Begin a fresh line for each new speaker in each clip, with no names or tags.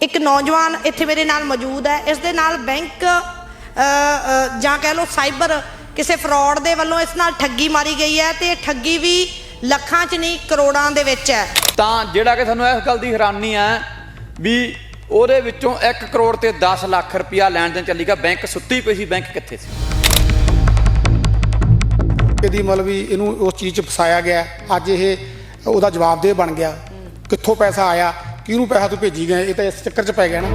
ਇੱਕ ਨੌਜਵਾਨ ਇੱਥੇ ਮੇਰੇ ਨਾਲ ਮੌਜੂਦ ਹੈ। ਇਸ ਦੇ ਨਾਲ ਬੈਂਕ ਜਾਂ ਕਹਿ ਲਓ ਸਾਈਬਰ ਕਿਸੇ ਫਰਾਡ ਦੇ ਵੱਲੋਂ ਇਸ ਨਾਲ ਠੱਗੀ ਮਾਰੀ ਗਈ ਹੈ ਤੇ ਇਹ ਠੱਗੀ ਵੀ ਲੱਖਾਂ 'ਚ ਨਹੀਂ ਕਰੋੜਾਂ ਦੇ ਵਿੱਚ ਹੈ।
ਤਾਂ ਜਿਹੜਾ ਕਿ ਸਾਨੂੰ ਇਸ ਗੱਲ ਦੀ ਹੈਰਾਨੀ ਹੈ ਵੀ ਉਹਦੇ ਵਿੱਚੋਂ 1 ਕਰੋੜ ਤੇ 10 ਲੱਖ ਰੁਪਇਆ ਲੈਣ ਦੇਣ ਚੱਲੀ ਗਿਆ। ਬੈਂਕ ਸੁੱਤੀ ਪਈ ਸੀ ਬੈਂਕ ਕਿੱਥੇ ਸੀ?
ਇਹਦੀ ਮਤਲਬ ਵੀ ਇਹਨੂੰ ਉਸ ਚੀਜ਼ ਚ ਫਸਾਇਆ ਗਿਆ। ਅੱਜ ਇਹ ਉਹਦਾ ਜਵਾਬਦੇਹ ਬਣ ਗਿਆ। ਕਿੱਥੋਂ ਪੈਸਾ ਆਇਆ? ਕਿਹਨੂੰ ਪੈਸਾ ਤੂੰ ਭੇਜੀ ਗਏ ਇਹ ਤਾਂ ਇਸ ਚੱਕਰ 'ਚ ਪੈ ਗਿਆ ਨਾ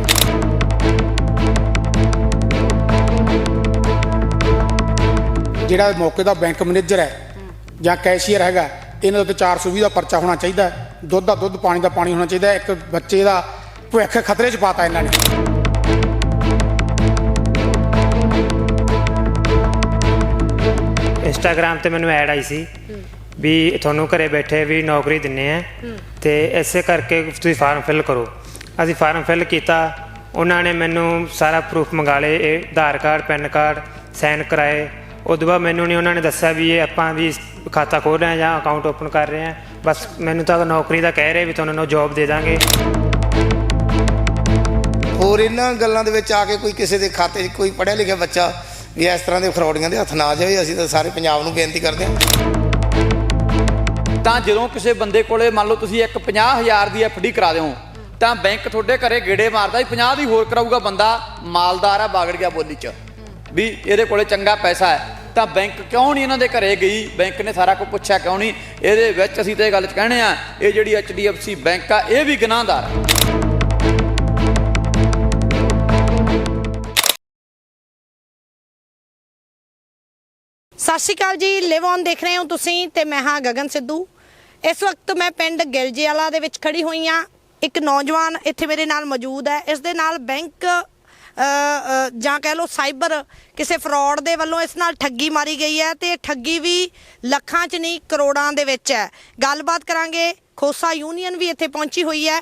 ਜਿਹੜਾ ਮੌਕੇ ਦਾ ਬੈਂਕ ਮੈਨੇਜਰ ਹੈ ਜਾਂ ਕੈਸ਼ੀਅਰ ਹੈਗਾ, ਇਹਨਾਂ ਦੇ ਉੱਤੇ 420 ਦਾ ਪਰਚਾ ਹੋਣਾ ਚਾਹੀਦਾ ਹੈ। ਦੁੱਧ ਦਾ ਦੁੱਧ, ਪਾਣੀ ਦਾ ਪਾਣੀ ਹੋਣਾ ਚਾਹੀਦਾ ਹੈ। ਇੱਕ ਬੱਚੇ ਦਾ ਭਵਿੱਖ ਖਤਰੇ 'ਚ ਪਾਤਾ ਇਹਨਾਂ ਨੇ
ਇੰਸਟਾਗ੍ਰam ਤੇ ਮੈਨੂੰ ਐਡ ਆਈ ਸੀ ਵੀ ਤੁਹਾਨੂੰ ਘਰੇ ਬੈਠੇ ਵੀ ਨੌਕਰੀ ਦਿੰਨੇ ਆ। ਤੇ ਇਸੇ ਕਰਕੇ ਤੁਸੀਂ ਫਾਰਮ ਫਿਲ ਕਰੋ। ਅਸੀਂ ਫਾਰਮ ਫਿਲ ਕੀਤਾ। ਉਹਨਾਂ ਨੇ ਮੈਨੂੰ ਸਾਰਾ ਪ੍ਰੂਫ ਮੰਗਾ ਲਏ। ਇਹ Aadhaar card pan card sign ਕਰਾਏ। ਉਦੋਂ ਬਾਅਦ ਮੈਨੂੰ ਨਹੀਂ ਉਹਨਾਂ ਨੇ ਦੱਸਿਆ ਵੀ ਇਹ ਆਪਾਂ ਵੀ ਖਾਤਾ ਖੋਲ ਰਹੇ ਆ ਜਾਂ ਅਕਾਊਂਟ ਓਪਨ ਕਰ ਰਹੇ ਆ ਬਸ ਮੈਨੂੰ ਤਾਂ ਨੌਕਰੀ ਦਾ ਕਹਿ ਰਹੇ ਵੀ ਤੁਹਾਨੂੰ ਜੌਬ ਦੇ ਦਾਂਗੇ।
ਹੋਰ ਇਹਨਾਂ ਗੱਲਾਂ ਦੇ ਵਿੱਚ ਆ ਕੇ ਕੋਈ ਕਿਸੇ ਦੇ ਖਾਤੇ 'ਚ ਕੋਈ ਪੜ੍ਹਿਆ ਲਿਖਿਆ ਬੱਚਾ ਵੀ ਇਸ ਤਰ੍ਹਾਂ ਦੇ ਫਰੌਡੀਆਂ ਦੇ ਹੱਥ ਨਾ ਜਾਵੇ। ਅਸੀਂ ਤਾਂ ਸਾਰੇ ਪੰਜਾਬ ਨੂੰ ਬੇਨਤੀ ਕਰਦੇ ਹਾਂ।
ਤਾਂ ਜਦੋਂ ਕਿਸੇ ਬੰਦੇ ਕੋਲੇ ਮੰਨ ਲਓ ਤੁਸੀਂ ਇੱਕ 50000 ਦੀ ਐਫਡੀ ਕਰਾ ਦਿਓ, ਤਾਂ ਬੈਂਕ ਤੁਹਾਡੇ ਘਰੇ ਗੇੜੇ ਮਾਰਦਾ ਵੀ 50 ਦੀ ਹੋਰ ਕਰਾਊਗਾ ਬੰਦਾ, ਮਾਲਦਾਰ ਆ ਬਾਗੜ ਗਿਆ ਬੋਲੀ 'ਚ। ਵੀ ਇਹਦੇ ਕੋਲੇ ਚੰਗਾ ਪੈਸਾ ਹੈ। ਤਾਂ ਬੈਂਕ ਕਿਉਂ ਨਹੀਂ ਇਹਨਾਂ ਦੇ ਘਰੇ ਗਈ? ਬੈਂਕ ਨੇ ਸਾਰਾ ਕੁਝ ਪੁੱਛਿਆ ਕਿਉਂ ਨਹੀਂ? ਇਹਦੇ ਵਿੱਚ ਅਸੀਂ ਤੇ ਇਹ ਗੱਲ 'ਚ ਕਹਿਣੇ ਆ, ਇਹ ਜਿਹੜੀ HDFC ਬੈਂਕ ਆ, ਇਹ ਵੀ ਗੁਨਾਹਦਾਰ ਆ।
ਸਤਿ ਸ਼੍ਰੀ ਅਕਾਲ ਜੀ ਲਿਵ ਔਨ ਦੇਖ ਰਹੇ ਹੋ ਤੁਸੀਂ ਤੇ ਮੈਂ ਹਾਂ ਗਗਨ ਸਿੱਧੂ। ਇਸ ਵਕਤ ਮੈਂ ਪਿੰਡ ਗਿਲਜੇ ਵਾਲਾ ਦੇ ਵਿੱਚ ਖੜੀ ਹੋਈ ਹਾਂ। ਇੱਕ ਨੌਜਵਾਨ ਇੱਥੇ ਮੇਰੇ ਨਾਲ ਮੌਜੂਦ ਹੈ। ਇਸ ਦੇ ਨਾਲ ਬੈਂਕ ਜਾਂ ਕਹਿ ਲਓ ਸਾਈਬਰ ਕਿਸੇ ਫਰਾਡ ਦੇ ਵੱਲੋਂ ਇਸ ਨਾਲ ਠੱਗੀ ਮਾਰੀ ਗਈ ਹੈ ਤੇ ਇਹ ਠੱਗੀ ਵੀ ਲੱਖਾਂ 'ਚ ਨਹੀਂ, ਕਰੋੜਾਂ ਦੇ ਵਿੱਚ ਹੈ। ਗੱਲਬਾਤ ਕਰਾਂਗੇ। ਖੋਸਾ ਯੂਨੀਅਨ ਵੀ ਇੱਥੇ ਪਹੁੰਚੀ ਹੋਈ ਹੈ।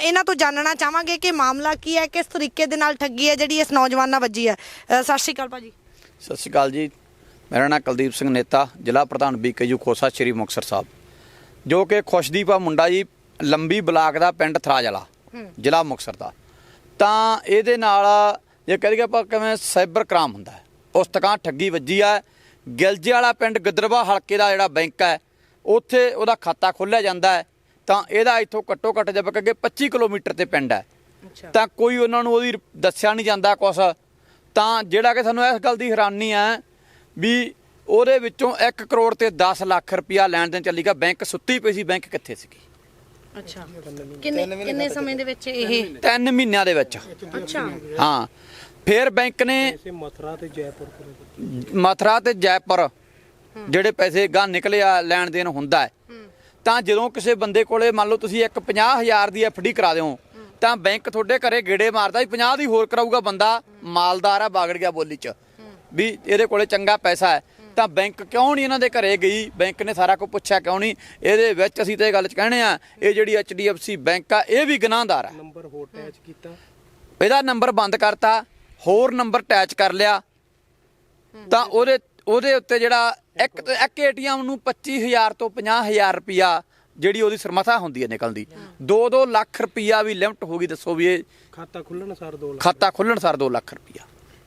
ਇਹਨਾਂ ਤੋਂ ਜਾਣਨਾ ਚਾਹਾਂਗੇ ਕਿ ਮਾਮਲਾ ਕੀ ਹੈ, ਕਿਸ ਤਰੀਕੇ ਦੇ ਨਾਲ ਠੱਗੀ ਹੈ ਜਿਹੜੀ ਇਸ ਨੌਜਵਾਨ ਨਾਲ ਵੱਜੀ ਹੈ। ਸਤਿ ਸ਼੍ਰੀ ਅਕਾਲ ਭਾਜੀ।
ਸਤਿ ਸ਼੍ਰੀ ਅਕਾਲ ਜੀ। ਮੇਰਾ ਨਾਮ ਕੁਲਦੀਪ ਸਿੰਘ ਨੇਤਾ ਜ਼ਿਲ੍ਹਾ ਪ੍ਰਧਾਨ ਬੀਕੇਯੂ ਖੋਸਾ ਸ਼੍ਰੀ ਮੁਕਤਸਰ ਸਾਹਿਬ। ਜੋ ਕਿ ਖੁਸ਼ਦੀਪ ਆ ਮੁੰਡਾ ਜੀ ਲੰਬੀ ਬਲਾਕ ਦਾ ਪਿੰਡ ਥਰਾਜ ਵਾਲਾ ਜ਼ਿਲ੍ਹਾ ਮੁਕਤਸਰ ਦਾ। ਤਾਂ ਇਹਦੇ ਨਾਲ ਜੇ ਕਹਿ ਦਈਏ ਆਪਾਂ ਕਿਵੇਂ ਸਾਈਬਰ ਕ੍ਰਾਈਮ ਹੁੰਦਾ ਉਸ ਤਕਾਂ ਠੱਗੀ ਵੱਜੀ ਆ ਗਿਲਜੇ ਵਾਲਾ ਪਿੰਡ ਗਿੱਦੜਵਾ ਹਲਕੇ ਦਾ ਜਿਹੜਾ ਬੈਂਕ ਹੈ ਉੱਥੇ ਉਹਦਾ ਖਾਤਾ ਖੋਲ੍ਹਿਆ ਜਾਂਦਾ ਹੈ। ਤਾਂ ਇਹਦਾ ਇੱਥੋਂ ਘੱਟੋ ਘੱਟ ਜਬ ਕਿ 25 ਕਿਲੋਮੀਟਰ ਤੇ ਪਿੰਡ ਹੈ। ਤਾਂ ਕੋਈ ਉਹਨਾਂ ਨੂੰ ਉਹਦੀ ਦੱਸਿਆ ਨਹੀਂ ਜਾਂਦਾ ਕੁਛ। ਤਾਂ ਜਿਹੜਾ ਕਿ ਸਾਨੂੰ ਇਸ ਗੱਲ ਦੀ ਹੈਰਾਨੀ ਹੈ ਵੀ ਉਹਦੇ ਵਿੱਚੋਂ 1 ਕਰੋੜ ਤੇ 10 ਲੱਖ ਰੁਪਇਆ ਲੈਣ ਦੇਣ ਚੱਲੀ ਗਿਆ। ਬੈਂਕ ਸੁੱਤੀ ਪਈ ਸੀ ਬੈਂਕ ਕਿੱਥੇ ਸੀਗੀ?
ਅੱਛਾ। ਕਿੰਨੇ ਕਿੰਨੇ ਸਮੇਂ ਦੇ ਵਿੱਚ ਇਹ?
3 ਮਹੀਨਿਆਂ ਦੇ ਵਿੱਚ।
ਅੱਛਾ।
ਹਾਂ। ਫਿਰ ਬੈਂਕ ਨੇ ਮਥੁਰਾ ਤੇ ਜੈਪੁਰ ਜਿਹੜੇ ਪੈਸੇ ਗਾਂ ਨਿਕਲੇ ਆ ਲੈਣ ਦੇਣ ਹੁੰਦਾ ਹੈ। ਤਾਂ ਜਦੋਂ ਕਿਸੇ ਬੰਦੇ ਕੋਲੇ ਮੰਨ ਲਓ ਤੁਸੀਂ ਇੱਕ 50000 ਦੀ ਐਫਡੀ ਕਰਾ ਦਿਓ ਤਾਂ ਬੈਂਕ ਤੁਹਾਡੇ ਘਰੇ ਗੇੜੇ ਮਾਰਦਾ ਵੀ 50 ਦੀ ਹੋਰ ਕਰਾਊਗਾ ਬੰਦਾ। ਮਾਲਦਾਰ ਆ ਬਾਗੜ ਗਿਆ ਬੋਲੀ 'ਚ। ਵੀ ਇਹਦੇ ਕੋਲੇ ਚੰਗਾ ਪੈਸਾ ਹੈ ਤਾਂ ਬੈਂਕ ਕਿਉਂ ਨਹੀਂ ਇਹਨਾਂ ਦੇ ਘਰੇ ਗਈ? ਬੈਂਕ ਨੇ ਸਾਰਾ ਕੁਝ ਪੁੱਛਿਆ ਕਿਉਂ ਨਹੀਂ? ਇਹਦੇ ਵਿੱਚ ਅਸੀਂ ਤੇ ਇਹ ਗੱਲ 'ਚ ਕਹਿੰਦੇ ਆ ਇਹ ਜਿਹੜੀ HDFC ਬੈਂਕ ਆ ਇਹ ਵੀ ਗੁਨਾਹਦਾਰ ਹੈ।
ਨੰਬਰ ਹੋਰ ਅਟੈਚ ਕੀਤਾ।
ਇਹਦਾ ਨੰਬਰ ਬੰਦ ਕਰਤਾ ਹੋਰ ਨੰਬਰ ਅਟੈਚ ਕਰ ਲਿਆ। ਤਾਂ ਉਹਦੇ ਉਹਦੇ ਉੱਤੇ ਜਿਹੜਾ ਇੱਕ ਇੱਕ ਏਟੀਐਮ ਨੂੰ 25000 ਤੋਂ 50000 ਰੁਪਿਆ ਜਿਹੜੀ ਉਹਦੀ ਸਰਮਤਾ ਹੁੰਦੀ ਹੈ ਨਿਕਲਣ ਦੀ। 2-2 ਲੱਖ ਰੁਪਿਆ ਵੀ ਲਿਮਟ ਹੋ ਗਈ ਦੱਸੋ ਵੀ ਇਹ
ਖਾਤਾ ਖੁੱਲਣ ਸਾਰ 2
ਖਾਤਾ ਖੁੱਲਣ ਸਾਰ 2 ਲੱਖ ਰੁਪਿਆ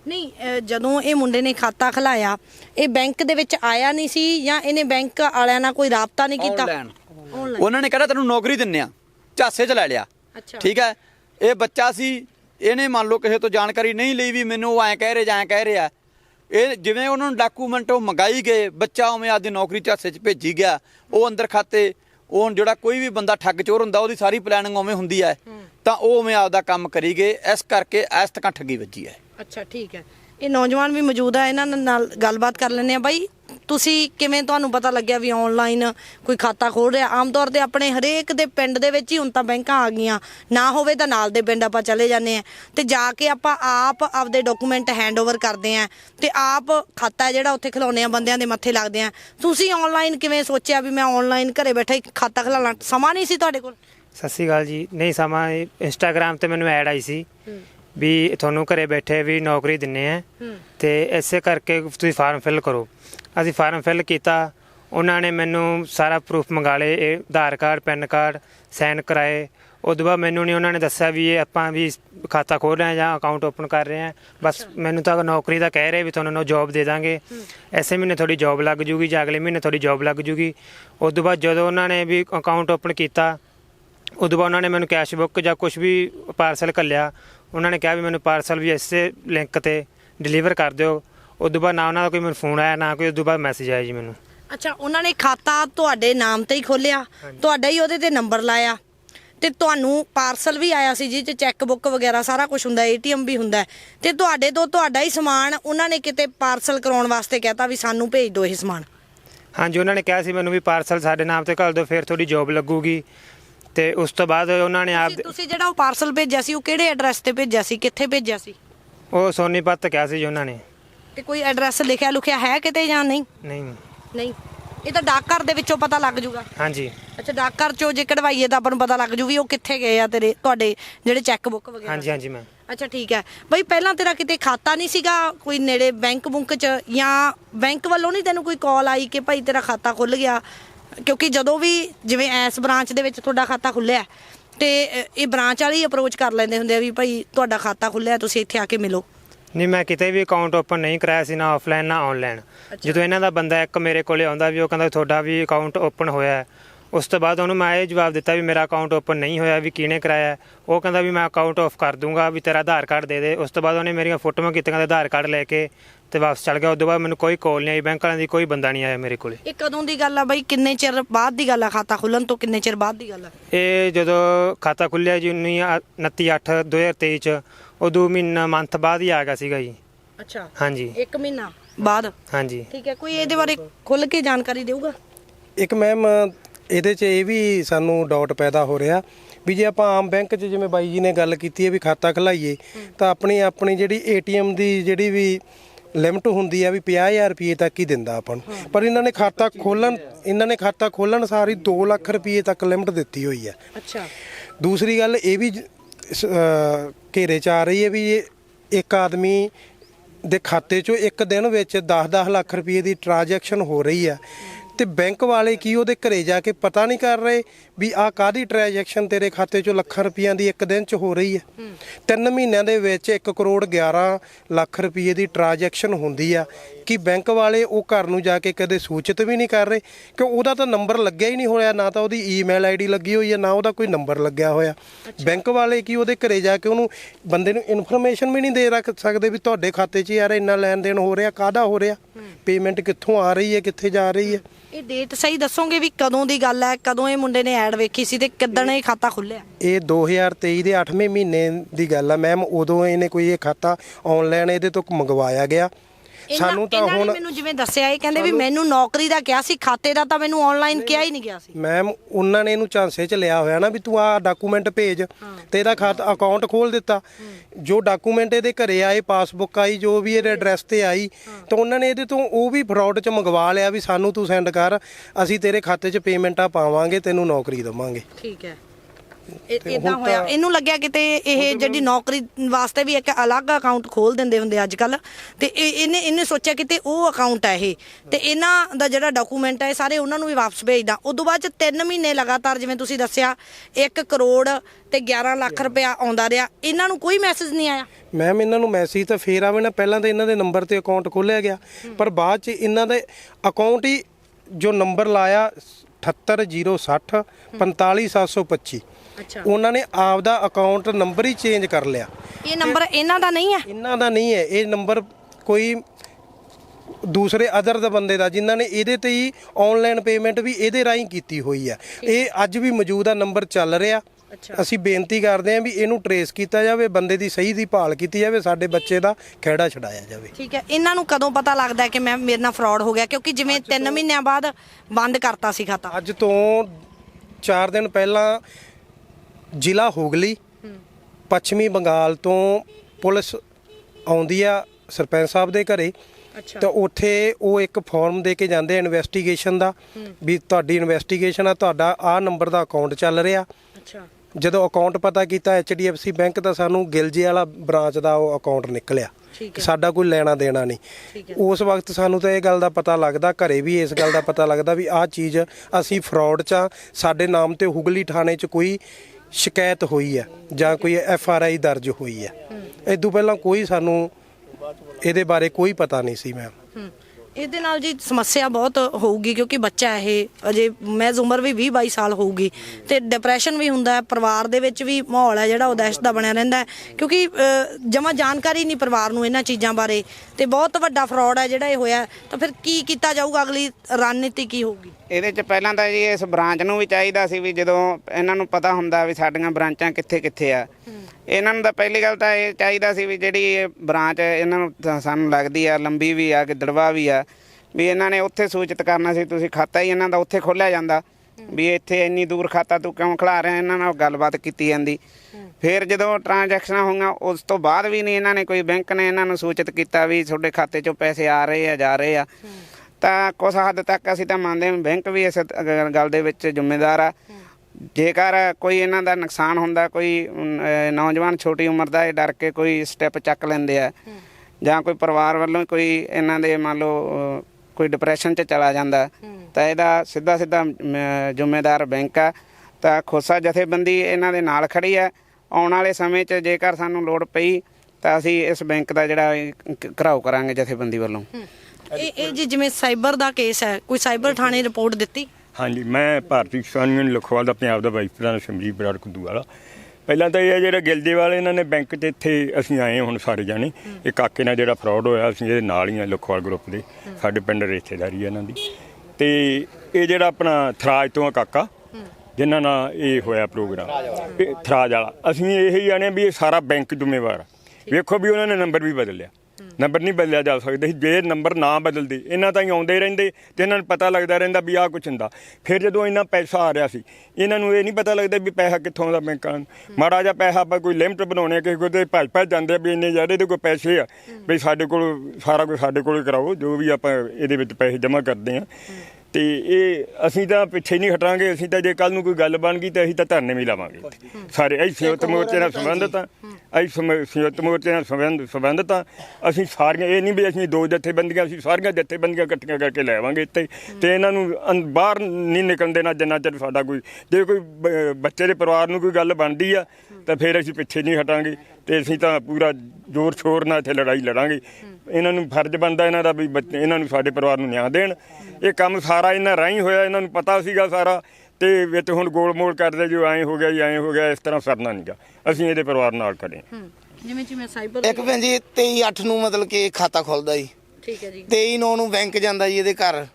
ਨਹੀਂ ਜਦੋਂ ਇਹ ਮੁੰਡੇ ਨੇ ਖਾਤਾ ਖਲਾਇਆ ਇਹ ਬੈਂਕ ਦੇ ਵਿੱਚ ਆਇਆ ਨਹੀਂ ਸੀ ਜਾਂ ਇਹਨੇ ਬੈਂਕ ਵਾਲਿਆਂ ਨਾਲ ਕੋਈ ਰਾਬਤਾ ਨਹੀਂ ਕੀਤਾ?
Online
Online।
ਉਹਨਾਂ ਨੇ ਕਹਿੰਦਾ ਤੈਨੂੰ ਨੌਕਰੀ ਦਿੰਨੇ ਆ ਝਾਸੇ 'ਚ ਲੈ ਲਿਆ।
ਅੱਛਾ।
ਠੀਕ ਹੈ? ਇਹ ਬੱਚਾ ਸੀ ਇਹਨੇ ਮੰਨ ਲਓ ਕਿਸੇ ਤੋਂ ਜਾਣਕਾਰੀ ਨਹੀਂ ਲਈ ਵੀ ਮੈਨੂੰ ਉਹ ਐਂ ਕਹਿ ਰਹੇ ਜਾਂ ਐਂ ਕਹਿ ਰਿਹਾ। ਇਹ ਜਿਵੇਂ ਉਹਨਾਂ ਨੂੰ ਡਾਕੂਮੈਂਟ ਉਹ ਮੰਗਾਈ ਗਏ ਬੱਚਾ ਉਵੇਂ ਆਪਦੀ ਨੌਕਰੀ ਝਾਸੇ 'ਚ ਭੇਜੀ ਗਿਆ। ਉਹ ਅੰਦਰ ਖਾਤੇ ਉਹ ਹੁਣ ਜਿਹੜਾ ਕੋਈ ਵੀ ਬੰਦਾ ਠੱਗ ਚੋਰ ਹੁੰਦਾ ਉਹਦੀ ਸਾਰੀ ਪਲੈਨਿੰਗ ਉਵੇਂ ਹੁੰਦੀ ਹੈ। ਤਾਂ ਉਹ ਉਵੇਂ ਆਪਦਾ ਕੰਮ ਕਰੀ ਗਏ ਇਸ ਕਰਕੇ ਇਸ ਤੱਕ ਠੱਗੀ ਵੱਜੀ ਹੈ।
ਅੱਛਾ ਠੀਕ ਹੈ। ਇਹ ਨੌਜਵਾਨ ਵੀ ਮੌਜੂਦ ਹੈ ਇਹਨਾਂ ਨਾਲ ਗੱਲਬਾਤ ਕਰ ਲੈਂਦੇ ਆ ਬਾਈ ਤੁਸੀਂ ਕਿਵੇਂ ਤੁਹਾਨੂੰ ਪਤਾ ਲੱਗਿਆ ਵੀ ਆਨਲਾਈਨ ਕੋਈ ਖਾਤਾ ਖੋਲ ਰਿਹਾ? ਆਮ ਤੌਰ ਤੇ ਆਪਣੇ ਹਰੇਕ ਦੇ ਪਿੰਡ ਦੇ ਵਿੱਚ ਹੀ ਹੁਣ ਤਾਂ ਬੈਂਕਾਂ ਆ ਗਈਆਂ। ਨਾ ਹੋਵੇ ਤਾਂ ਨਾਲ ਦੇ ਪਿੰਡ ਆਪਾਂ ਚਲੇ ਜਾਂਦੇ ਆ ਤੇ ਜਾ ਕੇ ਆਪਾਂ ਆਪ ਆਪਦੇ ਡਾਕੂਮੈਂਟ ਹੈਂਡਓਵਰ ਕਰਦੇ ਆ ਤੇ ਆਪ ਖਾਤਾ ਜਿਹੜਾ ਉੱਥੇ ਖਿਲਾਉਂਦੇ ਆ ਬੰਦਿਆਂ ਦੇ ਮੱਥੇ ਲੱਗਦੇ ਆ ਤੁਸੀਂ ਆਨਲਾਈਨ ਕਿਵੇਂ ਸੋਚਿਆ ਵੀ ਮੈਂ ਆਨਲਾਈਨ ਘਰੇ ਬੈਠਾ ਹੀ ਖਾਤਾ ਖਿਲਾਣਾ ਸਮਾਂ ਨਹੀਂ ਸੀ ਤੁਹਾਡੇ ਕੋਲ?
ਸਤਿ ਸ਼੍ਰੀ ਅਕਾਲ ਜੀ। ਨਹੀਂ ਸਮਾਂ ਇੰਸਟਾਗ੍ਰam ਤੇ ਮੈਨੂੰ ਐਡ ਆਈ ਸੀ। ਵੀ ਤੁਹਾਨੂੰ ਘਰੇ ਬੈਠੇ ਵੀ ਨੌਕਰੀ ਦਿੰਨੇ ਆ। ਤੇ ਇਸੇ ਕਰਕੇ ਤੁਸੀਂ ਫਾਰਮ ਫਿਲ ਕਰੋ। ਅਸੀਂ ਫਾਰਮ ਫਿਲ ਕੀਤਾ। ਉਹਨਾਂ ਨੇ ਮੈਨੂੰ ਸਾਰਾ ਪ੍ਰੂਫ ਮੰਗਾ ਲਏ। ਇਹ Aadhaar card pan card sign ਕਰਾਏ। ਤੋਂ ਬਾਅਦ ਮੈਨੂੰ ਨਹੀਂ ਉਹਨਾਂ ਨੇ ਦੱਸਿਆ ਵੀ ਇਹ ਆਪਾਂ ਵੀ ਖਾਤਾ ਖੋਲ ਰਹੇ ਹਾਂ ਜਾਂ ਅਕਾਊਂਟ ਓਪਨ ਕਰ ਰਹੇ ਹਾਂ। ਬਸ ਮੈਨੂੰ ਤਾਂ ਨੌਕਰੀ ਦਾ ਕਹਿ ਰਹੇ ਵੀ ਤੁਹਾਨੂੰ ਜੌਬ ਦੇ ਦਾਂਗੇ। ਐਸੇ ਮਹੀਨੇ ਤੁਹਾਡੀ ਜੌਬ ਲੱਗ ਜੂਗੀ ਜਾਂ ਅਗਲੇ ਮਹੀਨੇ ਤੁਹਾਡੀ ਜੌਬ ਲੱਗ ਜੂਗੀ। ਉਸ ਤੋਂ ਬਾਅਦ ਜਦੋਂ ਉਹਨਾਂ ਨੇ ਵੀ ਅਕਾਊਂਟ ਓਪਨ ਕੀਤਾ ਉਦੋਂ ਬਾਅਦ ਉਹਨਾਂ ਨੇ ਮੈਨੂੰ ਕੈਸ਼ ਬੁੱਕ ਜਾਂ ਕੁਝ ਵੀ ਪਾਰਸਲ ਘੱਲਿਆ। ਉਹਨਾਂ ਨੇ ਕਿਹਾ ਵੀ ਮੈਨੂੰ ਪਾਰਸਲ ਵੀ ਇਸੇ ਲਿੰਕ ਤੇ ਡਿਲੀਵਰ ਕਰ ਦਿਓ। ਉਦੋਂ ਬਾਅਦ ਨਾ ਉਹਨਾਂ ਦਾ ਕੋਈ ਮੈਨੂੰ ਫੋਨ ਆਇਆ ਨਾ ਕੋਈ ਉਦੋਂ ਬਾਅਦ ਮੈਸੇਜ ਆਇਆ ਜੀ ਮੈਨੂੰ।
ਅੱਛਾ ਉਹਨਾਂ ਨੇ ਖਾਤਾ ਤੁਹਾਡੇ ਨਾਮ ਤੇ ਹੀ ਖੋਲਿਆ ਤੁਹਾਡਾ ਹੀ ਉਹਦੇ ਤੇ ਨੰਬਰ ਲਾਇਆ। ਤੇ ਤੁਹਾਨੂੰ ਪਾਰਸਲ ਵੀ ਆਇਆ ਸੀ ਜਿਹ ਚ ਚੈੱਕ ਬੁੱਕ ਵਗੈਰਾ ਸਾਰਾ ਕੁਝ ਹੁੰਦਾ ਏਟੀਐਮ ਵੀ ਹੁੰਦਾ। ਤੇ ਤੁਹਾਡੇ ਤੋਂ ਤੁਹਾਡਾ ਹੀ ਸਮਾਨ ਉਹਨਾਂ ਨੇ ਕਿਤੇ ਪਾਰਸਲ ਕਰਾਉਣ ਵਾਸਤੇ ਕਹਿਤਾ ਵੀ ਸਾਨੂੰ ਭੇਜ ਦਿਓ ਇਹ ਸਮਾਨ।
ਹਾਂਜੀ ਉਹਨਾਂ ਨੇ ਕਿਹਾ ਸੀ ਮੈਨੂੰ ਵੀ ਪਾਰਸਲ ਸਾਡੇ ਨਾਮ ਤੇ ਘੱਲ ਦਿਓ ਫਿਰ ਤੁਹਾਡੀ ਜੌਬ ਲੱਗੂਗੀ। ਤੇ ਉਸ ਤੋਂ ਬਾਅਦ ਉਹਨਾਂ ਨੇ ਆਪ
ਤੁਸੀਂ- ਤੁਸੀਂ ਜਿਹੜਾ ਉਹ ਪਾਰਸਲ ਭੇਜਿਆ ਸੀ ਉਹ ਕਿਹੜੇ ਐਡਰੈਸ ਤੇ ਭੇਜਿਆ ਸੀ ਕਿੱਥੇ ਭੇਜਿਆ ਸੀ?
ਉਹ ਸੋਨੀਪਤ ਕਿਹਾ ਸੀ ਜੀ ਉਹਨਾਂ ਨੇ।
ਤੇ ਕੋਈ ਐਡਰੈਸ ਲਿਖਿਆ ਲੁਖਿਆ ਹੈ ਕਿਤੇ ਜਾਂ ਨਹੀਂ?
ਨਹੀਂ।
ਨਹੀਂ। ਇਹ ਤਾਂ ਡਾਕਘਰ ਦੇ ਵਿੱਚੋਂ ਪਤਾ ਲੱਗ ਜੂਗਾ।
ਹਾਂਜੀ।
ਅੱਛਾ ਡਾਕਘਰ ਚੋਂ ਜੇ ਕਢਵਾਈਏ ਤਾਂ ਆਪਾਂ ਨੂੰ ਪਤਾ ਲੱਗ ਜੂ ਵੀ ਉਹ ਕਿੱਥੇ ਗਏ ਆ ਤੇਰੇ ਤੁਹਾਡੇ ਜਿਹੜੇ ਚੈੱਕ ਬੁੱਕ ਵਗੈਰਾ।
ਹਾਂਜੀ ਹਾਂਜੀ ਮੈਂ
ਅੱਛਾ ਠੀਕ ਹੈ। ਬਈ ਪਹਿਲਾਂ ਤੇਰਾ ਕਿਤੇ ਖਾਤਾ ਨਹੀਂ ਸੀਗਾ ਕੋਈ ਨੇੜੇ ਬੈਂਕ ਬੁੰਕ ਚ ਜਾਂ ਬੈਂਕ ਵੱਲੋਂ ਨਹੀਂ ਤੈਨੂੰ ਕੋਈ ਕਾਲ ਆਈ ਕਿ ਭਾਈ ਤੇਰਾ ਖਾਤਾ ਖੁੱਲ ਗਿਆ? ਕਿਉਂਕਿ ਜਦੋਂ ਵੀ ਜਿਵੇਂ ਐਸ ਬ੍ਰਾਂਚ ਦੇ ਵਿੱਚ ਤੁਹਾਡਾ ਖਾਤਾ ਖੁੱਲਿਆ ਤੇ ਇਹ ਬ੍ਰਾਂਚ ਵਾਲੇ ਅਪਰੋਚ ਕਰ ਲੈਂਦੇ ਹੁੰਦੇ ਆ ਵੀ ਭਾਈ ਤੁਹਾਡਾ ਖਾਤਾ ਖੁੱਲਿਆ ਤੁਸੀਂ ਇੱਥੇ ਆ ਕੇ ਮਿਲੋ
ਨਹੀਂ ਮੈਂ ਕਿਤੇ ਵੀ ਅਕਾਊਂਟ ਓਪਨ ਨਹੀਂ ਕਰਾਇਆ ਸੀ ਨਾ ਆਫਲਾਈਨ ਨਾ ਆਨਲਾਈਨ ਜਦੋਂ ਇਹਨਾਂ ਦਾ ਬੰਦਾ ਇੱਕ ਮੇਰੇ ਕੋਲੇ ਆਉਂਦਾ ਵੀ ਉਹ ਕਹਿੰਦਾ ਤੁਹਾਡਾ ਵੀ ਅਕਾਊਂਟ ਓਪਨ ਹੋਇਆ ਹੈ। ਉਸ ਤੋਂ ਬਾਅਦ ਉਹਨੂੰ ਮੈਂ ਇਹ ਜਵਾਬ ਦਿੱਤਾ ਵੀ ਮੇਰਾ ਅਕਾਊਂਟ ਓਪਨ ਨਹੀਂ ਹੋਇਆ ਵੀ ਕਿਹਨੇ ਕਰਾਇਆ। ਉਹ ਕਹਿੰਦਾ ਵੀ ਮੈਂ ਅਕਾਊਂਟ ਆਫ ਕਰ ਦੂੰਗਾ ਵੀ ਤੇਰਾ ਆਧਾਰ ਕਾਰਡ ਦੇ ਦੇ ਉਸ ਤੋਂ ਬਾਅਦ ਉਹਨੇ ਮੇਰੀਆਂ ਫੋਟੋਆਂ ਕੀਤੀਆਂ ਤੇ ਆਧਾਰ ਕਾਰਡ ਲੈ ਕੇ ਤੇ ਵਾਪਸ ਚਲ ਗਿਆ। ਉਸ ਤੋਂ ਬਾਅਦ ਮੈਨੂੰ ਕੋਈ ਕਾਲ ਨਹੀਂ ਆਈ। ਬੈਂਕ ਵਾਲਿਆਂ ਦੀ ਕੋਈ ਬੰਦਾ ਨਹੀਂ ਆਇਆ ਮੇਰੇ ਕੋਲੇ।
ਇਹ ਕਦੋਂ ਦੀ ਗੱਲ ਆ ਬਈ? ਕਿੰਨੇ ਚਿਰ ਬਾਅਦ ਦੀ ਗੱਲ ਆ? ਖਾਤਾ ਖੁੱਲਣ ਤੋਂ ਕਿੰਨੇ ਚਿਰ ਬਾਅਦ ਦੀ ਗੱਲ ਆ?
ਇਹ ਜਦੋਂ ਖਾਤਾ ਖੁੱਲਿਆ ਜੀ 29 29 8 2023 ਚ ਉਦੋਂ ਮਹੀਨਾ ਮੰਥ ਬਾਅਦ ਹੀ ਆ ਗਿਆ ਸੀਗਾ ਜੀ।
ਅੱਛਾ।
ਹਾਂਜੀ।
1 ਮਹੀਨਾ ਬਾਅਦ?
ਹਾਂਜੀ।
ਠੀਕ ਹੈ। ਕੋਈ ਇਹਦੇ ਬਾਰੇ ਖੁੱਲ ਕੇ ਜਾਣਕਾਰੀ ਦੇਊਗਾ?
ਇੱਕ ਮੈਮ ਇਹਦੇ 'ਚ ਇਹ ਵੀ ਸਾਨੂੰ ਡਾਊਟ ਪੈਦਾ ਹੋ ਰਿਹਾ ਵੀ ਜੇ ਆਪਾਂ ਆਮ ਬੈਂਕ 'ਚ ਜਿਵੇਂ ਬਾਈ ਜੀ ਨੇ ਗੱਲ ਕੀਤੀ ਹੈ ਵੀ ਖਾਤਾ ਖਲਾਈਏ ਤਾਂ ਆਪਣੀ ਆਪਣੀ ਜਿਹੜੀ ਏਟੀਐਮ ਦੀ ਜਿਹੜੀ ਵੀ ਲਿਮਟ ਹੁੰਦੀ ਆ ਵੀ 50000 ਰੁਪਏ ਤੱਕ ਹੀ ਦਿੰਦਾ ਆਪਾਂ ਨੂੰ। ਪਰ ਇਹਨਾਂ ਨੇ ਖਾਤਾ ਖੋਲਣ ਇਹਨਾਂ ਨੇ ਖਾਤਾ ਖੋਲਣ ਸਾਰੀ 2 ਲੱਖ ਰੁਪਏ ਤੱਕ ਲਿਮਟ ਦਿੱਤੀ ਹੋਈ ਹੈ
ਅੱਛਾ।
ਦੂਸਰੀ ਗੱਲ ਇਹ ਵੀ ਜ- ਸ- ਅਹ ਘੇਰੇ ਚ ਆ ਰਹੀ ਹੈ ਵੀ ਇਹ ਇੱਕ ਆਦਮੀ ਦੇ ਖਾਤੇ ਚੋਂ ਇੱਕ ਦਿਨ ਵਿੱਚ 10-10 ਲੱਖ ਰੁਪਏ ਦੀ ਟ੍ਰਾਂਜੈਕਸ਼ਨ ਹੋ ਰਹੀ ਹੈ ਤੇ ਬੈਂਕ ਵਾਲੇ ਕੀ ਉਹਦੇ ਘਰੇ ਜਾ ਕੇ ਪਤਾ ਨਹੀਂ ਕਰ ਰਹੇ ਵੀ ਆਹ ਕਾਦੀ ਟ੍ਰਾਂਜੈਕਸ਼ਨ ਤੇਰੇ ਖਾਤੇ ਚੋਂ ਲੱਖਾਂ ਰੁਪਈਆਂ ਦੀ ਇੱਕ ਦਿਨ ਚ ਹੋ ਰਹੀ ਹੈ। ਤਿੰਨ ਮਹੀਨਿਆਂ ਦੇ ਵਿੱਚ 1 ਕਰੋੜ 11 ਲੱਖ ਰੁਪਏ ਦੀ ਟ੍ਰਾਂਜੈਕਸ਼ਨ ਹੁੰਦੀ ਆ। ਕਿ ਬੈਂਕ ਵਾਲੇ ਉਹ ਘਰ ਨੂੰ ਜਾ ਕੇ ਕਦੇ ਸੂਚਿਤ ਵੀ ਨਹੀਂ ਕਰ ਰਹੇ? ਕਿ ਉਹਦਾ ਤਾਂ ਨੰਬਰ ਲੱਗਿਆ ਹੀ ਨਹੀਂ ਹੋਇਆ ਨਾ ਤਾਂ ਉਹਦੀ ਈਮੇਲ ਆਈਡੀ ਲੱਗੀ ਹੋਈ ਹੈ ਨਾ ਉਹਦਾ ਕੋਈ ਨੰਬਰ ਲੱਗਿਆ ਹੋਇਆ। ਬੈਂਕ ਵਾਲੇ ਕੀ ਉਹਦੇ ਘਰੇ ਜਾ ਕੇ ਉਹਨੂੰ ਬੰਦੇ ਨੂੰ ਇਨਫੋਰਮੇਸ਼ਨ ਵੀ ਨਹੀਂ ਦੇ ਰੱਖ ਸਕਦੇ ਵੀ ਤੁਹਾਡੇ ਖਾਤੇ 'ਚ ਯਾਰ ਇੰਨਾ ਲੈਣ ਦੇਣ ਹੋ ਰਿਹਾ ਕਾਹਦਾ ਹੋ ਰਿਹਾ? ਪੇਮੈਂਟ ਕਿੱਥੋਂ ਆ ਰਹੀ ਹੈ ਕਿੱਥੇ ਜਾ ਰਹੀ ਹੈ?
ਇਹ ਡੇਟ ਸਹੀ ਦੱਸੋਗੇ ਵੀ ਕਦੋਂ ਦੀ ਗੱਲ ਹੈ? ਕਦੋਂ ਇਹ ਮੁੰਡੇ ਨੇ ਐਡ ਵੇਖੀ ਸੀ ਤੇ ਕਿੱਦਣ ਇਹ ਖਾਤਾ ਖੁੱਲਿਆ?
ਇਹ 2023 ਦੇ 8ਵੇਂ ਮਹੀਨੇ ਦੀ ਗੱਲ ਆ ਮੈਮ ਉਦੋਂ ਇਹਨੇ ਕੋਈ ਇਹ ਖਾਤਾ ਆਨਲਾਈਨ ਇਹਦੇ ਤੋਂ ਮੰਗਵਾਇਆ ਗਿਆ। ਸਾਨੂੰ ਤਾਂ ਹੁਣ
ਮੈਨੂੰ ਜਿਵੇਂ ਦੱਸਿਆ ਇਹ ਕਹਿੰਦੇ ਵੀ ਮੈਨੂੰ ਨੌਕਰੀ ਦਾ ਕਿਹਾ ਸੀ ਖਾਤੇ ਦਾ ਤਾਂ ਮੈਨੂੰ ਆਨਲਾਈਨ ਕਿਹਾ ਹੀ ਨਹੀਂ ਗਿਆ ਸੀ।
ਮੈਮ ਉਹਨਾਂ ਨੇ ਇਹਨੂੰ ਝਾਂਸੇ 'ਚ ਲਿਆ ਹੋਇਆ ਨਾ ਵੀ ਤੂੰ ਆਹ ਡਾਕੂਮੈਂਟ ਭੇਜ ਤੇ ਇਹਦਾ ਖਾਤਾ ਅਕਾਊਂਟ ਖੋਲ ਦਿੱਤਾ। ਜੋ ਡਾਕੂਮੈਂਟ ਇਹਦੇ ਘਰੇ ਆਏ ਪਾਸਬੁੱਕ ਆਈ ਜੋ ਵੀ ਇਹਦੇ ਐਡਰੈਸ ਤੇ ਆਈ ਤਾਂ ਉਹਨਾਂ ਨੇ ਇਹਦੇ ਤੋਂ ਉਹ ਵੀ ਫਰਾਡ 'ਚ ਮੰਗਵਾ ਲਿਆ ਵੀ ਸਾਨੂੰ ਤੂੰ ਸੈਂਡ ਕਰ ਅਸੀਂ ਤੇਰੇ ਖਾਤੇ 'ਚ ਪੇਮੈਂਟਾਂ ਪਾਵਾਂਗੇ ਤੈਨੂੰ ਨੌਕਰੀ ਦੇਵਾਂਗੇ।
ਠੀਕ ਹੈ। ਇਦਾਂ ਹੋਇਆ। ਇਹਨੂੰ ਲੱਗਿਆ ਕਿਤੇ ਇਹ ਜਿਹੜੀ ਨੌਕਰੀ ਵਾਸਤੇ ਵੀ ਇੱਕ ਅਲੱਗ ਅਕਾਊਂਟ ਖੋਲ ਦਿੰਦੇ ਹੁੰਦੇ ਅੱਜ ਕੱਲ ਤੇ ਇਹ ਇਹਨੇ ਇਹਨੇ ਸੋਚਿਆ ਕਿਤੇ ਉਹ ਅਕਾਊਂਟ ਹੈ ਇਹ। ਤੇ ਇਹਨਾਂ ਦਾ ਜਿਹੜਾ ਡਾਕੂਮੈਂਟ ਹੈ ਇਹ ਸਾਰੇ ਉਹਨਾਂ ਨੂੰ ਵੀ ਵਾਪਸ ਭੇਜਦਾ। ਉਦੋਂ ਬਾਅਦ ਚ 3 ਮਹੀਨੇ ਲਗਾਤਾਰ ਜਿਵੇਂ ਤੁਸੀਂ ਦੱਸਿਆ 1 ਕਰੋੜ ਤੇ 11 ਲੱਖ ਰੁਪਇਆ ਆਉਂਦਾ ਰਿਹਾ। ਇਹਨਾਂ ਨੂੰ ਕੋਈ ਮੈਸੇਜ ਨਹੀਂ ਆਇਆ।
ਮੈਮ ਇਹਨਾਂ ਨੂੰ ਮੈਸੇਜ ਤਾਂ ਫੇਰ ਆਵੇ ਨਾ ਪਹਿਲਾਂ ਤਾਂ ਇਹਨਾਂ ਦੇ ਨੰਬਰ ਤੇ ਅਕਾਊਂਟ ਖੋਲ੍ਹਿਆ ਗਿਆ। ਪਰ ਬਾਅਦ ਚ ਇਹਨਾਂ ਦੇ ਅਕਾਊਂਟ ਹੀ ਜੋ ਨੰਬਰ ਲਾਇਆ 78060 45725
ਅੱਛਾ
ਉਹਨਾਂ ਨੇ ਆਪਦਾ ਅਕਾਊਂਟ ਨੰਬਰ ਹੀ ਚੇਂਜ ਕਰ ਲਿਆ।
ਇਹ ਨੰਬਰ ਇਹਨਾਂ ਦਾ ਨਹੀਂ ਹੈ?
ਇਹਨਾਂ ਦਾ ਨਹੀਂ ਹੈ। ਇਹ ਨੰਬਰ ਕੋਈ ਦੂਸਰੇ ਅਦਰ ਦਾ ਬੰਦੇ ਦਾ ਜਿਨ੍ਹਾਂ ਨੇ ਇਹਦੇ ਤੇ ਹੀ ਆਨਲਾਈਨ ਪੇਮੈਂਟ ਵੀ ਇਹਦੇ ਰਾਹੀਂ ਕੀਤੀ ਹੋਈ ਹੈ। ਇਹ ਅੱਜ ਵੀ ਮੌਜੂਦਾ ਨੰਬਰ ਚੱਲ ਰਿਹਾ। ਅਸੀਂ ਬੇਨਤੀ ਕਰਦੇ ਹਾਂ ਵੀ ਇਹਨੂੰ ਟਰੇਸ ਕੀਤਾ ਜਾਵੇ ਬੰਦੇ ਦੀ ਸਹੀ ਦੀ ਭਾਲ ਕੀਤੀ ਜਾਵੇ ਸਾਡੇ ਬੱਚੇ ਦਾ ਖਹਿੜਾ ਛਡਾਇਆ ਜਾਵੇ।
ਠੀਕ ਹੈ। ਇਹਨਾਂ ਨੂੰ ਕਦੋਂ ਪਤਾ ਲੱਗਦਾ ਕਿ ਮੈਂ ਮੇਰੇ ਨਾਲ ਫਰਾਡ ਹੋ ਗਿਆ? ਕਿਉਂਕਿ ਜਿਵੇਂ 3 ਮਹੀਨਿਆਂ ਬਾਅਦ ਬੰਦ ਕਰਤਾ ਸੀ ਖਾਤਾ।
ਅੱਜ ਤੋਂ 4 ਦਿਨ ਪਹਿਲਾਂ ਜ਼ਿਲ੍ਹਾ ਹੁਗਲੀ ਪੱਛਮੀ ਬੰਗਾਲ ਤੋਂ ਪੁਲਿਸ ਆਉਂਦੀ ਆ ਸਰਪੰਚ ਸਾਹਿਬ ਦੇ ਘਰੇ।
ਅੱਛਾ।
ਤਾਂ ਉੱਥੇ ਉਹ ਇੱਕ ਫਾਰਮ ਦੇ ਕੇ ਜਾਂਦੇ ਇਨਵੈਸਟੀਗੇਸ਼ਨ ਦਾ ਵੀ ਤੁਹਾਡੀ ਇਨਵੈਸਟੀਗੇਸ਼ਨ ਆ ਤੁਹਾਡਾ ਆਹ ਨੰਬਰ ਦਾ ਅਕਾਊਂਟ ਚੱਲ ਰਿਹਾ।
ਅੱਛਾ।
ਜਦੋਂ ਅਕਾਊਂਟ ਪਤਾ ਕੀਤਾ HDFC ਬੈਂਕ ਦਾ ਸਾਨੂੰ ਗਿਲਜੇ ਵਾਲਾ ਬ੍ਰਾਂਚ ਦਾ ਉਹ ਅਕਾਊਂਟ ਨਿਕਲਿਆ। ਸਾਡਾ ਕੋਈ ਲੈਣਾ ਦੇਣਾ ਨਹੀਂ। ਉਸ ਵਕਤ ਸਾਨੂੰ ਤਾਂ ਇਹ ਗੱਲ ਦਾ ਪਤਾ ਲੱਗਦਾ ਘਰੇ ਵੀ ਇਸ ਗੱਲ ਦਾ ਪਤਾ ਲੱਗਦਾ ਵੀ ਆਹ ਚੀਜ਼ ਅਸੀਂ ਫਰਾਡ ਚ ਆ। ਸਾਡੇ ਨਾਮ ਤੇ ਹੁਗਲੀ ਥਾਣੇ ਚ ਕੋਈ ਸ਼ਿਕਾਇਤ ਹੋਈ ਹੈ ਜਾਂ ਕੋਈ ਐਫ ਆਰ ਆਈ ਦਰਜ ਹੋਈ ਹੈ। ਇਦੋਂ ਪਹਿਲਾਂ ਕੋਈ ਸਾਨੂੰ ਇਹਦੇ ਬਾਰੇ ਕੋਈ ਪਤਾ ਨਹੀਂ ਸੀ ਮੈਮ
ਇਹਦੇ ਨਾਲ ਜੀ ਸਮੱਸਿਆ ਬਹੁਤ ਹੋਊਗੀ ਕਿਉਂਕਿ ਬੱਚਾ ਇਹ ਅਜੇ ਮੈਜ਼ ਉਮਰ ਵੀ 20 22 ਸਾਲ ਹੋਊਗੀ ਤੇ ਡਿਪਰੈਸ਼ਨ ਵੀ ਹੁੰਦਾ ਹੈ ਪਰਿਵਾਰ ਦੇ ਵਿੱਚ ਵੀ ਮਾਹੌਲ ਹੈ ਜਿਹੜਾ ਉਹ ਦਹਿਸ਼ਤ ਦਾ ਬਣਿਆ ਰਹਿੰਦਾ ਹੈ। ਕਿਉਂਕਿ ਜਮਾ ਜਾਣਕਾਰੀ ਨਹੀਂ ਪਰਿਵਾਰ ਨੂੰ ਇਹਨਾਂ ਚੀਜ਼ਾਂ ਬਾਰੇ ਤੇ ਬਹੁਤ ਵੱਡਾ ਫਰਾਡ ਹੈ ਜਿਹੜਾ ਇਹ ਹੋਇਆ। ਤਾਂ ਫਿਰ ਕੀ ਕੀਤਾ ਜਾਊਗਾ? ਅਗਲੀ ਰਣਨੀਤੀ ਕੀ ਹੋਊਗੀ?
ਇਹਦੇ ਚ ਪਹਿਲਾਂ ਤਾਂ ਜੀ ਇਸ ਬ੍ਰਾਂਚ ਨੂੰ ਵੀ ਚਾਹੀਦਾ ਸੀ ਵੀ ਜਦੋਂ ਇਹਨਾਂ ਨੂੰ ਪਤਾ ਹੁੰਦਾ ਵੀ ਸਾਡੀਆਂ ਬ੍ਰਾਂਚਾਂ ਕਿੱਥੇ ਕਿੱਥੇ ਆ ਇਹਨਾਂ ਨੂੰ ਤਾਂ ਪਹਿਲੀ ਗੱਲ ਤਾਂ ਇਹ ਚਾਹੀਦਾ ਸੀ ਵੀ ਜਿਹੜੀ ਇਹ ਬ੍ਰਾਂਚ ਇਹਨਾਂ ਨੂੰ ਸਾਨੂੰ ਲੱਗਦੀ ਆ, ਲੰਬੀ ਵੀ ਆ, ਗਿੱਦੜਵਾ ਵੀ ਆ, ਵੀ ਇਹਨਾਂ ਨੇ ਉੱਥੇ ਸੂਚਿਤ ਕਰਨਾ ਸੀ, ਤੁਸੀਂ ਖਾਤਾ ਹੀ ਇਹਨਾਂ ਦਾ ਉੱਥੇ ਖੋਲਿਆ ਜਾਂਦਾ, ਵੀ ਇੱਥੇ ਇੰਨੀ ਦੂਰ ਖਾਤਾ ਤੂੰ ਕਿਉਂ ਖਿਲਾ ਰਿਹਾ, ਇਹਨਾਂ ਨਾਲ ਗੱਲਬਾਤ ਕੀਤੀ ਜਾਂਦੀ। ਫਿਰ ਜਦੋਂ ਟ੍ਰਾਂਜੈਕਸ਼ਨਾਂ ਹੋਈਆਂ, ਉਸ ਤੋਂ ਬਾਅਦ ਵੀ ਨਹੀਂ ਇਹਨਾਂ ਨੇ ਕੋਈ ਬੈਂਕ ਨੇ ਇਹਨਾਂ ਨੂੰ ਸੂਚਿਤ ਕੀਤਾ ਵੀ ਤੁਹਾਡੇ ਖਾਤੇ 'ਚੋਂ ਪੈਸੇ ਆ ਰਹੇ ਆ, ਜਾ ਰਹੇ ਆ। ਤਾਂ ਕੁਝ ਹੱਦ ਤੱਕ ਅਸੀਂ ਤਾਂ ਮੰਨਦੇ ਹਾਂ ਬੈਂਕ ਵੀ ਇਸ ਗੱਲ ਦੇ ਵਿੱਚ ਜ਼ਿੰਮੇਦਾਰ ਆ। ਜੇਕਰ ਕੋਈ ਇਹਨਾਂ ਦਾ ਨੁਕਸਾਨ ਹੁੰਦਾ ਕੋਈ ਅਹ, ਨੌਜਵਾਨ ਛੋਟੀ ਉਮਰ ਦਾ ਇਹ ਡਰ ਕੇ ਕੋਈ ਸਟੈਪ ਚੱਕ ਲੈਂਦੇ ਆ ਜਾਂ ਕੋਈ ਪਰਿਵਾਰ ਵੱਲੋਂ ਕੋਈ ਇਹਨਾਂ ਦੇ ਮੰਨ ਲਓ ਅਹ, ਕੋਈ ਡਿਪਰੈਸ਼ਨ 'ਚ ਚਲਾ ਜਾਂਦਾ ਤਾਂ ਇਹਦਾ ਸਿੱਧਾ ਸਿੱਧਾ ਜ਼ਿੰਮੇਦਾਰ ਬੈਂਕ ਆ ਤਾਂ ਖੋਸਾ ਜਥੇਬੰਦੀ ਇਹਨਾਂ ਦੇ ਨਾਲ ਖੜੀ ਆ। ਆਉਣ ਵਾਲੇ ਸਮੇਂ 'ਚ ਜੇਕਰ ਸਾਨੂੰ ਲੋੜ ਪਈ ਤਾਂ ਅਸੀਂ ਇਸ ਬੈਂਕ ਦਾ ਜਿਹੜਾ ਇਹ ਕ- ਘਰਾਓ ਕਰਾਂਗੇ ਜਥੇਬੰਦੀ ਵੱਲੋਂ।
ਇਹ ਇਹ ਜੀ ਜਿਵੇਂ ਸਾਈਬਰ ਦਾ ਕੇਸ ਹੈ ਕੋਈ ਸਾਈਬਰ ਥਾਣੇ ਰਿਪੋਰਟ ਦਿੱਤੀ?
ਹਾਂਜੀ, ਮੈਂ ਭਾਰਤੀ ਕਿਸਾਨ ਯੂਨੀਅਨ ਲਖਵਾਲ ਦਾ ਪੰਜਾਬ ਦਾ ਵਾਈਸ ਪ੍ਰਧਾਨ ਸ਼ਮਜੀਤ ਬਰਾੜ ਕੁੱਦੂ ਵਾਲਾ। ਪਹਿਲਾਂ ਤਾਂ ਇਹ ਹੈ ਜਿਹੜਾ ਗਿਲਦੇ ਵਾਲੇ ਇਹਨਾਂ ਨੇ ਬੈਂਕ 'ਤੇ ਇੱਥੇ ਅਸੀਂ ਆਏ ਹੁਣ ਸਾਰੇ ਜਾਣੇ। ਇਹ ਕਾਕੇ ਨਾਲ ਜਿਹੜਾ ਫਰਾਡ ਹੋਇਆ, ਅਸੀਂ ਇਹਦੇ ਨਾਲ ਹੀ ਆ ਲਖਵਾਲ ਗਰੁੱਪ ਦੇ। ਸਾਡੇ ਪਿੰਡ ਰਿਸ਼ਤੇਦਾਰੀ ਹੈ ਇਹਨਾਂ ਦੀ। ਤੇ ਇਹ ਜਿਹੜਾ ਆਪਣਾ ਥਰਾਜ ਤੋਂ ਆ ਕਾਕਾ, ਜਿਨ੍ਹਾਂ ਨਾਲ ਇਹ ਹੋਇਆ ਪ੍ਰੋਗਰਾਮ ਇਹ ਥਰਾਜ ਵਾਲਾ। ਅਸੀਂ ਇਹੀ ਹੀ ਜਾਣੇ ਵੀ ਇਹ ਸਾਰਾ ਬੈਂਕ ਜ਼ਿੰਮੇਵਾਰ ਆ। ਵੇਖੋ ਵੀ ਉਹਨਾਂ ਨੇ ਨੰਬਰ ਵੀ ਬਦਲਿਆ। ਨੰਬਰ ਨਹੀਂ ਬਦਲਿਆ ਜਾ ਸਕਦਾ ਸੀ, ਜੇ ਨੰਬਰ ਨਾ ਬਦਲਦੇ, ਇਹਨਾਂ ਤਾਂ ਹੀ ਆਉਂਦੇ ਰਹਿੰਦੇ ਤੇ ਇਹਨਾਂ ਨੂੰ ਪਤਾ ਲੱਗਦਾ ਰਹਿੰਦਾ ਵੀ ਆਹ ਕੁਛ ਹੁੰਦਾ। ਫਿਰ ਜਦੋਂ ਇੰਨਾ ਪੈਸਾ ਆ ਰਿਹਾ ਸੀ, ਇਹਨਾਂ ਨੂੰ ਇਹ ਨਹੀਂ ਪਤਾ ਲੱਗਦਾ ਵੀ ਪੈਸਾ ਕਿੱਥੋਂ ਦਾ ਬੈਂਕਾਂ ਨੂੰ। ਮਾੜਾ ਜਿਹਾ ਪੈਸਾ ਆਪਾਂ ਕੋਈ ਲਿਮਟ ਬਣਾਉਣੇ, ਕਿਸੇ ਕੋਲ ਤੇ ਭੱਜ ਭੱਜ ਜਾਂਦੇ ਆ ਵੀ ਇੰਨੇ ਯਾਰ ਇਹਦੇ ਕੋਲ ਪੈਸੇ ਆ, ਵੀ ਸਾਡੇ ਕੋਲ ਸਾਰਾ ਕੁਝ ਸਾਡੇ ਕੋਲ ਕਰਾਓ, ਜੋ ਵੀ ਆਪਾਂ ਇਹਦੇ ਵਿੱਚ ਪੈਸੇ ਜਮ੍ਹਾਂ ਕਰਦੇ ਆ। ਤੇ ਇਹ ਅਸੀਂ ਤਾਂ ਪਿੱਛੇ ਨਹੀਂ ਹਟਾਂਗੇ ਅਸੀਂ ਤਾਂ ਜੇ ਕੱਲ ਨੂੰ ਕੋਈ ਗੱਲ ਬਣ ਗਈ ਤਾਂ ਅਸੀਂ ਤਾਂ ਧਰਨੇ ਵੀ ਲਾਵਾਂਗੇ। ਸਾਰੇ ਅਸੀਂ ਸੰਯੁਕਤ ਮੋਰਚੇ ਨਾਲ ਸੰਬੰਧਿਤ ਆ। ਸਮ- ਸੰਯੁਕਤ ਮੋਰਚੇ ਨਾਲ ਸੰਬੰਧ ਸੰਬੰਧਿਤ ਆ। ਅਸੀਂ ਸਾਰੀਆਂ ਇਹ ਨਹੀਂ ਵੀ ਅਸੀਂ ਦੋ ਜਥੇਬੰਦੀਆਂ ਅਸੀਂ ਸਾਰੀਆਂ ਜਥੇਬੰਦੀਆਂ ਇਕੱਠੀਆਂ ਕਰਕੇ ਲੈ ਆਵਾਂਗੇ ਇੱਥੇ। ਤੇ ਇਹਨਾਂ ਨੂੰ ਬਾਹਰ ਨਹੀਂ ਨਿਕਲਣ ਦੇਣਾ ਜਿੰਨਾ ਚਿਰ ਸਾਡਾ ਕੋਈ ਜੇ ਕੋਈ ਬੱਚੇ ਦੇ ਪਰਿਵਾਰ ਨੂੰ ਕੋਈ ਗੱਲ ਬਣਦੀ ਆ ਤਾਂ ਫਿਰ ਅਸੀਂ ਪਿੱਛੇ ਨਹੀਂ ਹਟਾਂਗੇ ਤੇ ਅਸੀਂ ਤਾਂ ਪੂਰਾ ਜ਼ੋਰ ਸ਼ੋਰ ਨਾਲ ਇੱਥੇ ਲੜਾਈ ਲੜਾਂਗੇ। ਇਹਨਾਂ ਨੂੰ ਫਰਜ਼ ਬਣਦਾ ਇਹਨਾਂ ਦਾ ਵੀ ਬੱਚੇ ਇਹਨਾਂ ਨੂੰ ਸਾਡੇ ਪਰਿਵਾਰ ਨੂੰ ਨਿਆਂ ਦੇਣ। ਇਹ ਕੰਮ ਸਾਰਾ ਇਹਨਾਂ ਰਾਹੀਂ ਹੋਇਆ ਇਹਨਾਂ ਨੂੰ ਪਤਾ ਸੀਗਾ ਸਾਰਾ। ਤੇ ਵਿੱਚ ਹੁਣ ਗੋਲ ਮੋਲ ਕਰਦੇ ਜੋ ਐਂ ਹੋ ਗਿਆ ਜੀ ਐਂ ਹੋ ਗਿਆ ਇਸ ਤਰ੍ਹਾਂ ਸਰਨਾ ਨਹੀਂਗਾ ਅਸੀਂ ਇਹਦੇ ਪਰਿਵਾਰ ਨਾਲ ਖੜੇ ਹਾਂ।
ਜਿਵੇਂ ਜਿਵੇਂ ਸਾਈਬਰ
ਇੱਕ ਭੈਣ ਜੀ 23 8 ਨੂੰ ਮਤਲਬ ਕਿ ਖਾਤਾ ਖੁੱਲਦਾ ਜੀ।
ਠੀਕ ਹੈ ਜੀ।
23 9 ਨੂੰ ਬੈਂਕ ਜਾਂਦਾ ਜੀ ਇਹਦੇ ਘਰ।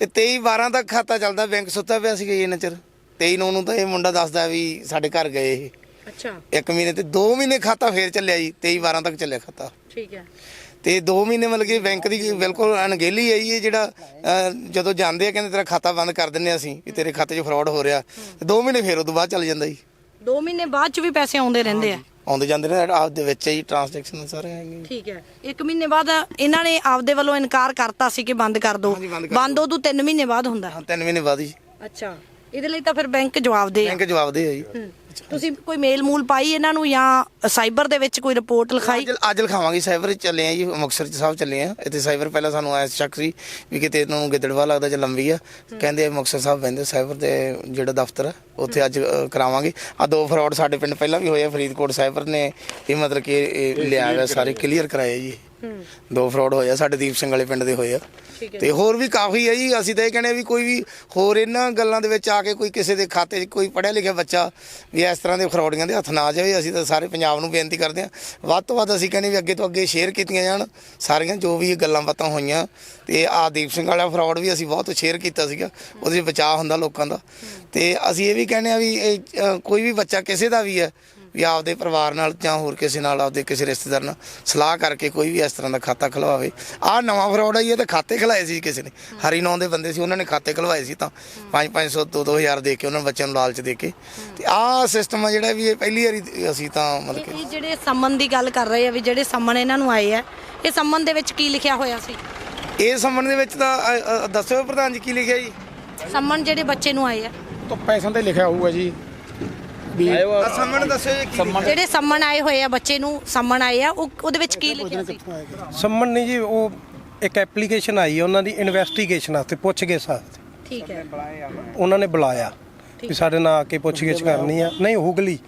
ਤੇ 23 12 ਤੱਕ ਖਾਤਾ ਚੱਲਦਾ ਬੈਂਕ ਸੁੱਤਾ ਪਿਆ ਸੀਗਾ ਜੀ ਇਹਨਾਂ ਚਿਰ। 23 9 ਨੂੰ ਤਾਂ ਇਹ ਮੁੰਡਾ ਦੱਸਦਾ ਵੀ ਸਾਡੇ ਘਰ ਗਏ ਇਹ।
ਅੱਛਾ।
ਇੱਕ ਮਹੀਨੇ ਤੇ 2 ਮਹੀਨੇ ਖਾਤਾ ਫੇਰ ਚੱਲਿਆ ਜੀ 23 12 ਤੱਕ ਚੱਲਿਆ ਖਾਤਾ।
ਠੀਕ ਹੈ।
ਤੇ 2 ਮਹੀਨੇ ਮਤਲਬ ਕਿ ਬੈਂਕ ਦੀ ਬਿਲਕੁਲ ਅਣਗਹਿਲੀ ਹੈ ਜੀ ਇਹ ਜਿਹੜਾ ਅਹ, ਜਦੋਂ ਜਾਂਦੇ ਆ ਕਹਿੰਦੇ ਤੇਰਾ ਖਾਤਾ ਬੰਦ ਕਰ ਦਿੰਨੇ ਅਸੀਂ ਵੀ ਤੇਰੇ ਖਾਤੇ 'ਚ ਫਰਾਡ ਹੋ ਰਿਹਾ। 2 ਮਹੀਨੇ ਫੇਰ ਉਦੋਂ ਬਾਅਦ ਚੱਲ ਜਾਂਦਾ ਜੀ।
2 ਮਹੀਨੇ ਬਾਅਦ ਚ ਵੀ ਪੈਸੇ ਆਉਂਦੇ ਰਹਿੰਦੇ ਆ।
ਆਉਂਦੇ ਜਾਂਦੇ ਨੇ ਆਪ ਦੇ ਵਿੱਚ ਹੀ ਟ੍ਰਾਂਜੈਕਸ਼ਨ ਸਾਰੇ ਹੈਗੇ
ਠੀਕ ਹੈ। ਇੱਕ ਮਹੀਨੇ ਬਾਅਦ ਇਹਨਾਂ ਨੇ ਆਪਦੇ ਵੱਲੋਂ ਇਨਕਾਰ ਕਰਤਾ ਸੀ ਕਿ ਬੰਦ ਕਰ ਦਿਓ
ਹਾਂਜੀ, ਬੰਦ ਕਰ
ਬੰਦ ਉਦੋਂ 3 ਮਹੀਨੇ ਬਾਅਦ ਹੁੰਦਾ।
ਹਾਂ 3 ਮਹੀਨੇ ਬਾਅਦ ਹੀ
ਅੱਛਾ। ਇਹਦੇ ਲਈ ਤਾਂ ਫਿਰ ਬੈਂਕ ਜਵਾਬ ਦੇ ਆ।
ਬੈਂਕ ਜਵਾਬ ਦੇ ਆ ਜੀ।
ਹੂੰ। ਤੁਸੀਂ ਕੋਈ ਮੇਲ ਮੂਲ ਪਾਈ ਇਹਨਾਂ ਨੂੰ ਜਾਂ ਸਾਈਬਰ ਦੇ ਵਿੱਚ ਕੋਈ ਰਿਪੋਰਟ ਲਿਖਾਈ?
ਅੱਜ ਅੱਜ ਲਿਖਾਵਾਂਗੇ ਸਾਈਬਰ ਚੱਲੇ ਆ ਜੀ ਮੁਕਤਸਰ ਚ ਸਾਹਿਬ ਚੱਲੇ ਆ। ਇੱਥੇ ਸਾਈਬਰ ਪਹਿਲਾਂ ਸਾਨੂੰ ਆਇਆ ਸ਼ੱਕ ਸੀ ਵੀ ਕਿਤੇ ਇਹਨਾਂ ਨੂੰ ਗਿੱਦੜਵਾ ਲੱਗਦਾ ਜਾਂ ਲੰਬੀ ਆ। ਕਹਿੰਦੇ ਮੁਕਤਸਰ ਸਾਹਿਬ ਬੰਦੇ ਸਾਈਬਰ ਦੇ ਜਿਹੜਾ ਦਫ਼ਤਰ ਆ ਉੱਥੇ ਅੱਜ ਅ, ਕਰਾਵਾਂਗੇ। ਆ ਦੋ ਫਰਾਡ ਸਾਡੇ ਪਿੰਡ ਪਹਿਲਾਂ ਵੀ ਹੋਏ ਆ ਫਰੀਦਕੋਟ ਸਾਈਬਰ ਨੇ ਇਹ ਮਤਲਬ ਕਿ ਇਹ ਲਿਆ ਹੋਇਆ ਸਾਰੇ ਕਲੀਅਰ ਕਰਾਏ ਜੀ। ਦੋ ਫਰਾਡ ਹੋਏ ਆ ਸਾਡੇ ਦੀਪ ਸਿੰਘ ਵਾਲੇ ਪਿੰਡ ਦੇ ਹੋਏ ਆ। ਤੇ ਹੋਰ ਵੀ ਕਾਫੀ ਹੈ ਜੀ ਅਸੀਂ ਤਾਂ ਇਹ ਕਹਿੰਦੇ ਆ ਵੀ ਕੋਈ ਵੀ ਹੋਰ ਇਹਨਾਂ ਗੱਲਾਂ ਦੇ ਵਿੱਚ ਆ ਕੇ ਕੋਈ ਕਿਸੇ ਦੇ ਖਾਤੇ 'ਚ ਕੋਈ ਪੜ੍ਹਿਆ ਲਿਖਿਆ ਬੱਚਾ ਵੀ ਇਸ ਤਰ੍ਹਾਂ ਦੇ ਫਰਾਡੀਆਂ ਦੇ ਹੱਥ ਨਾ ਜਾਵੇ, ਅਸੀਂ ਤਾਂ ਸਾਰੇ ਪੰਜਾਬ ਨੂੰ ਬੇਨਤੀ ਕਰਦੇ ਹਾਂ। ਵੱਧ ਤੋਂ ਵੱਧ ਅਸੀਂ ਕਹਿੰਦੇ ਵੀ ਅੱਗੇ ਤੋਂ ਅੱਗੇ ਸ਼ੇਅਰ ਕੀਤੀਆਂ ਜਾਣ, ਸਾਰੀਆਂ ਜੋ ਵੀ ਇਹ ਗੱਲਾਂ ਬਾਤਾਂ ਹੋਈਆਂ, ਤੇ ਆ ਦੀਪ ਸਿੰਘ ਵਾਲਾ ਫਰਾਡ ਵੀ ਅਸੀਂ ਬਹੁਤ ਸ਼ੇਅਰ ਕੀਤਾ ਸੀਗਾ, ਉਹਦੇ 'ਚ ਬਚਾਅ ਹੁੰਦਾ ਲੋਕਾਂ ਦਾ। ਤੇ ਅਸੀਂ ਇਹ ਵੀ ਕਹਿੰਦੇ ਆ ਵੀ ਇਹ ਕੋਈ ਵੀ ਬੱਚਾ ਕਿਸੇ ਦਾ ਵੀ ਹੈ ਵੀ ਆਪਦੇ ਪਰਿਵਾਰ ਨਾਲ ਜਾਂ ਹੋਰ ਕਿਸੇ ਨਾਲ ਆਪਦੇ ਕਿਸੇ ਰਿਸ਼ਤੇਦਾਰ ਨਾਲ ਸਲਾਹ ਕਰਕੇ ਕੋਈ ਵੀ ਇਸ ਤਰ੍ਹਾਂ ਦਾ ਖਾਤਾ ਖਲਵਾਵੇ। ਆਹ ਨਵਾਂ ਫਰਾਡ ਹੈ ਜੀ, ਇਹ ਤਾਂ ਖਾਤੇ ਖਲਾਏ ਸੀ ਕਿਸੇ ਨੇ। ਹਰੀ ਨਾਂ ਦੇ ਬੰਦੇ ਸੀ ਉਹਨਾਂ ਨੇ ਖਾਤੇ ਖਲਵਾਏ ਸੀ ਤਾਂ। 5-500 2-2000 ਦੇ ਕੇ ਉਹਨਾਂ ਬੱਚਿਆਂ ਨੂੰ ਲਾਲਚ ਦੇ ਕੇ। ਤੇ ਆਹ ਸਿਸਟਮ ਆ ਜਿਹੜਾ ਵੀ ਇਹ ਪਹਿਲੀ ਵਾਰੀ ਅਸੀਂ ਤਾਂ ਮਤਲਬ ਕਿ
ਇਹ ਜਿਹੜੇ ਸੰਮਨ ਦੀ ਗੱਲ ਕਰ ਰਹੇ ਆ ਵੀ ਜਿਹੜੇ ਸੰਮਨ ਇਹਨਾਂ ਨੂੰ ਆਏ ਆ ਇਹ ਸੰਮਨ ਦੇ ਵਿੱਚ ਕੀ ਲਿਖਿਆ ਹੋਇਆ ਸੀ?
ਇਹ ਸੰਬੰਧ ਦੇ ਵਿੱਚ ਤਾਂ ਅ, ਅ, ਦੱਸਿਓ ਪ੍ਰਧਾਨ ਜੀ ਕੀ ਲਿਖਿਆ ਜੀ?
ਸੰਮਨ ਜਿਹੜੇ ਬੱਚੇ ਨੂੰ ਆਏ ਆ।
ਤਾਂ ਪੈਸਿਆਂ ਤੇ ਲਿਖਿਆ ਹੋਊਗਾ ਜੀ। ਵੀ
ਸੰਬੰਧ ਦੱਸਿਓ ਜੀ ਕੀ
ਜਿਹੜੇ ਸੰਮਨ ਆਏ ਹੋਏ ਆ ਬੱਚੇ ਨੂੰ ਸੰਮਨ ਆਏ ਆ ਉਹ ਉਹਦੇ ਵਿੱਚ ਕੀ ਲਿਖਿਆ ਸੀ?
ਸੰਮਨ ਨਹੀਂ ਜੀ ਉਹ ਇੱਕ ਐਪਲੀਕੇਸ਼ਨ ਆਈ ਹੈ ਉਹਨਾਂ ਦੀ ਇਨਵੈਸਟੀਗੇਸ਼ਨ ਵਾਸਤੇ ਪੁੱਛਗਿੱਛ ਵਾਸਤੇ।
ਠੀਕ ਹੈ।
ਉਹਨਾਂ ਨੇ ਬੁਲਾਇਆ ਵੀ ਸਾਡੇ ਨਾਲ ਆ ਕੇ ਪੁੱਛਗਿੱਛ ਕਰਨੀ ਆ। ਨਹੀਂ ਹੁਗਲੀ